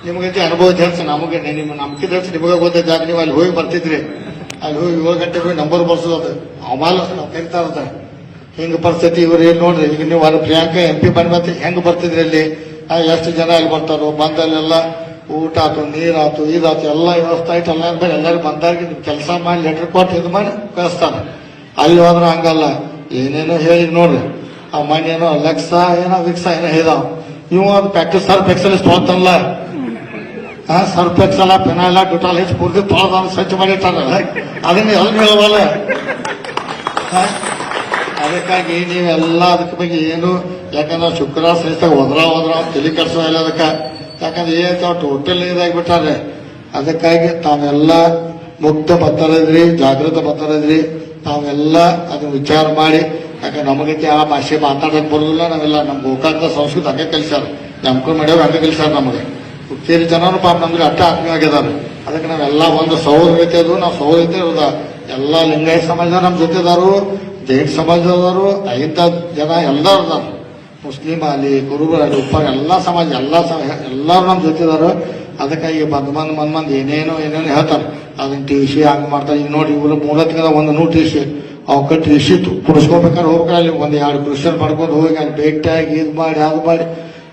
ನಿಮಗೈತಿ ಅನುಭವ ಜಾಸ್ತಿ ನಮಗೆ ನಿಮ್ಮ ನಮ್ಗೆ ಜಾಸ್ತಿ ನಿಮಗೆ ಗೊತ್ತೈತೆ ಯಾಕೆ ನೀವು ಅಲ್ಲಿ ಹೋಗಿ ಬರ್ತಿದ್ರಿ. ಅಲ್ಲಿ ಹೋಗಿ ಗಂಟೆಗೆ ಹೋಗಿ ನಂಬರ್ ಬರ್ಸೋದು. ಅಮಾಲ್ ಇರ್ತಾರೆ ಹಿಂಗ ಪರಿಸ್ಥಿತಿ ಇವ್ರು ಏನು ನೋಡ್ರಿ? ಈಗ ನೀವು ಅಲ್ಲಿ ಪ್ರಿಯಾಂಕಾ ಎಂ ಪಿ ಬಂದ್ಬಂತ ಹೆಂಗ್ ಬರ್ತಿದ್ರಿ ಅಲ್ಲಿ ಎಷ್ಟು ಜನ ಅಲ್ಲಿ ಬರ್ತಾರೋ? ಬಂದಲ್ಲೆಲ್ಲ ಊಟ ಆತು, ನೀರಾತು, ಇದಾತು, ಎಲ್ಲ ವ್ಯವಸ್ಥೆ ಆಯ್ತು. ಎಲ್ಲ ಅಂದ್ರೆ ಎಲ್ಲರೂ ಬಂದಾಗಿ ಕೆಲಸ ಮಾಡಿ ಲೆಟರ್ ಕೊಟ್ಟು ಇದು ಮಾಡಿ ಕಳಿಸ್ತಾರೆ. ಅಲ್ಲಿ ಹೋದ್ರೆ ಹಂಗಲ್ಲ. ಏನೇನೋ ಹೇಳಿ ನೋಡ್ರಿ. ಆ ಮನೇನೋ ಲಕ್ಷ ಏನೋ ವಿಕ್ಸ ಏನೋ ಹೇಳಿದಾವ. ಇವ ಅದು ಪ್ರಾಕ್ಟೀಸ್ ಸರ್ ಪೆಕ್ಸಲಿಸ್ಟ್ ತೊಗೊಳ್ತಾನಲ್ಲ ಆ ಎಲ್ಲ ಪೆನಾಲ ಡುಟಾಲ್ ಹೆಚ್ಚು ಪೂರ್ತಿ ತೊಳೆದ ಸ್ವಚ್ಛ ಮಾಡಿಟ್ಟಾರ. ಅದನ್ನ ಎಲ್ಲಿ ಹೇಳವಲ್ಲ ಆ? ಅದಕ್ಕಾಗಿ ನೀವೆಲ್ಲ ಅದಕ್ಕೆ ಬಗ್ಗೆ ಏನು, ಯಾಕಂದ್ರೆ ಶುಕ್ರ ಸಹಿತ ಹೋದ್ರ ಹೋದ್ರ ತಲೆ ಕೆಲಸ ಇಲ್ಲ ಅದಕ್ಕೆ. ಯಾಕಂದ್ರೆ ಏನ್ ಟೋಟಲ್ ಇದಾಗ್ಬಿಟ್ಟಾರೆ ಅದಕ್ಕಾಗಿ ತಾವೆಲ್ಲ ಮುಕ್ತ ಬರ್ತಾರಿದ್ರಿ ಜಾಗೃತ ಬರ್ತಾರಿದ್ರಿ ತಾವೆಲ್ಲ ಅದನ್ನ ವಿಚಾರ ಮಾಡಿ, ಯಾಕಂದ್ರೆ ನಮಗೈತಿ ಆ ಭಾಷೆ ಮಾತಾಡಕ್ ಬರೋದಿಲ್ಲ, ನಾವೆಲ್ಲ ನಮ್ಮ ಗೋಕಾಕದ ಸಂಸ್ಕೃತಿ ಹಂಗೆ ಕಲಿಸ್ಯಾರ. ನಮ್ಕೊಂಡು ಮಾಡ್ಯಾವ ಹಂಗೆ ಕಲಿಸ್ಯಾರ ನಮಗೆ. ಹುಕ್ಕೇರಿ ಜನನು ಪಾಪ ನಮ್ಗೆ ಅಟ್ಟ ಆತ್ಮೀಯವಾಗಿದ್ದಾರೆ ಅದಕ್ಕೆ ನಾವೆಲ್ಲ ಒಂದು ಸೌರತೆ ಅದು, ನಾವು ಸೌರತೆ ಇರೋದ. ಎಲ್ಲ ಲಿಂಗಾಯತ ಸಮಾಜ ನಮ್ಮ ಜೊತೆ ಇದಾರು, ಜೈನ್ ಸಮಾಜದವರು ಐದ ಜನ ಎಲ್ಲರೂ ಅದಾರ ಮುಸ್ಲಿಂ ಅಲ್ಲಿ ಕುರುಬರಲ್ಲಿ ಉಪ್ಪ ಎಲ್ಲ ಸಮಾಜ, ಎಲ್ಲ ಎಲ್ಲರೂ ನಮ್ಮ ಜೊತೆ ಅದಕ್ಕೆ ಅದಕ್ಕಾಗಿ ಬಂದ್ ಮಂದ್ ಮಂದ್ ಏನೇನೋ ಏನೇನೋ ಹೇಳ್ತಾರೆ. ಅದನ್ನ ಟಿ ಸಿ ಹಂಗೆ ಮಾಡ್ತಾರೆ. ಈಗ ನೋಡಿ, ಇವ್ರು ಮೂಲ ಒಂದು ನೂರು ಟಿ ಸಿ ಅವಕ್ಕೆ ಟಿ ಸಿ ಕುಡಿಸ್ಕೋಬೇಕಾದ್ರೆ ಅಲ್ಲಿ ಒಂದು ಎರಡು ಕ್ರಿಶ್ಚನ್ ಮಾಡ್ಕೊಂಡು ಹೋಗಿ ಅಲ್ಲಿ ಭೇಟಿಯಾಗಿ ಇದು ಮಾಡಿ, ಅದು ಮಾಡಿ.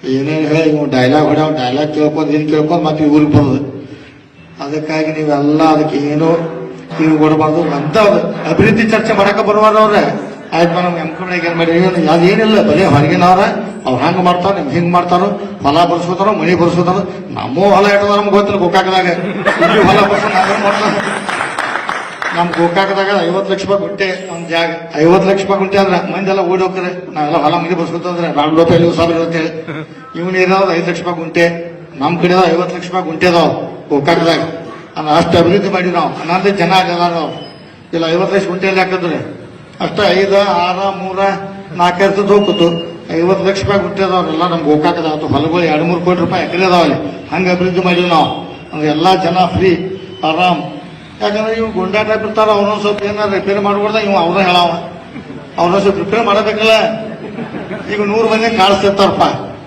ಏನೇನು ಹೇಳಿ ನೀವು ಡೈಲಾಗ್ ಹೊಡ್ಯಾವ ಡೈಲಾಗ್ ಕೇಳ್ಕೊಂಡು ಏನು ಕೇಳ್ಕೊಂಡು ಮತ್ತೆ ಇವ್ರಿಗೆ ಬರೋದು. ಅದಕ್ಕಾಗಿ ನೀವೆಲ್ಲ ಅದಕ್ಕೆ ಏನು ನೀವು ಕೊಡಬಾರ್ದು. ಅಂತ ಅಭಿವೃದ್ಧಿ ಚರ್ಚೆ ಮಾಡಕ ಬರುವಾರ ಅವ್ರೆ ಆಯ್ತು ಮೇಡಮ್, ಎಂ ಕಡೆ ಏನ್ ಮಾಡಿ ಏನು ಅದೇನಿಲ್ಲ ಬರೀ ಹೊರಗಿನವ್ರ. ಅವ್ರು ಹಂಗ ಮಾಡ್ತಾರ ನಿಮ್ಗೆ ಹಿಂಗ್ ಮಾಡ್ತಾರ ಹೊಲ ಬರ್ಸ್ಕೊತಾರ ಮನಿ ಬರ್ಸ್ಕೊತಾರ ನಮ್ಮ ಹೊಲ ಇಟ್ಟದ ನಮ್ಗೆ ಗೊತ್ತಿಲ್ಲ ಗೋಕಾಕದಾಗ ಇಲ್ಲಿ ಹೊಲ ಬರ್ಸ ಮಾಡ್ತಾರೆ ಮಾಡ್ತಾರ ನಮ್ ಗೋಕಾಕದಾಗ ಐವತ್ತು ಲಕ್ಷ ರೂಪಾಯಿ ಗುಂಟೆ ಒಂದ್ ಜಾಗ ಐವತ್ತು ಲಕ್ಷ ರೂಪಾಯಿ ಗುಂಟೆ ಅಂದ್ರೆ ಮಂದೆಲ್ಲ ಓಡಿ ಹೋಗ್ತಾರೆ. ನಾವೆಲ್ಲ ಹೊಲ ಮನಿ ಬಸ್ಕೊತಂದ್ರೆ ರಾಮ್ ರೂಪಾಯಿ ಇಲ್ಲಿ ಸಾವಿರ ಇರುತ್ತೆ ಇವ್ನ ಏನಾದ್ರು ಐದು ಲಕ್ಷ ರೂಪಾಯಿ ಗುಂಟೆ, ನಮ್ ಕಡೆ ಐವತ್ತು ಲಕ್ಷ ರೂಪಾಯಿ ಗುಂಟೆ ಅದಾವ ಗೋಕಾಕದಾಗ. ಅಂದ್ರೆ ಅಷ್ಟು ಅಭಿವೃದ್ಧಿ ಮಾಡಿವಿ ನಾವು. ಹನ್ನೊಂದು ಜನ ಆಗಲ್ಲ ನಾವು. ಇಲ್ಲ, ಐವತ್ತು ಲಕ್ಷ ಗುಂಟೆಯಲ್ಲಿ ಹಾಕಿದ್ರೆ? ಅಷ್ಟ ಐದ, ಆರ, ಮೂರ ನಾಲ್ಕೈದು ಹೋಗ್ತು ಐವತ್ತು ಲಕ್ಷ ರೂಪಾಯಿ ಗುಂಟೆ ಅದಾವ್ರೆಲ್ಲ ನಮ್ ಗೋಕಾಕದಾವ ಹೊಲಗಳು ಎರಡು, ಮೂರು ಕೋಟಿ ರೂಪಾಯಿ ಎಕರೆ ಅದಾವಲ್ಲಿ ಹಂಗ ಅಭಿವೃದ್ಧಿ ಮಾಡಿವಿ ನಾವು. ಅಂದ್ರೆ ಎಲ್ಲಾ ಜನ ಫ್ರೀ ಆರಾಮ್. ಯಾಕಂದ್ರೆ ಇವ್ ಗುಂಡಾ ಟೈಪ್ ಇರ್ತಾರ ಅವ್ನೊಂದ್ ಸ್ವಲ್ಪ ಏನಾರ ರಿಪೇರ್ ಮಾಡ್ಕೊಡ್ದ ಇವ್ ಅವ್ರ ಹೇಳವ. ಅವ್ರ ಸ್ವಲ್ಪ ರಿಪೇರ್ ಮಾಡಬೇಕಲ್ಲ. ಈಗ ನೂರು ಮಂದಿ ಕಾಣಿಸ್ತಿರ್ತಾರಪ್ಪ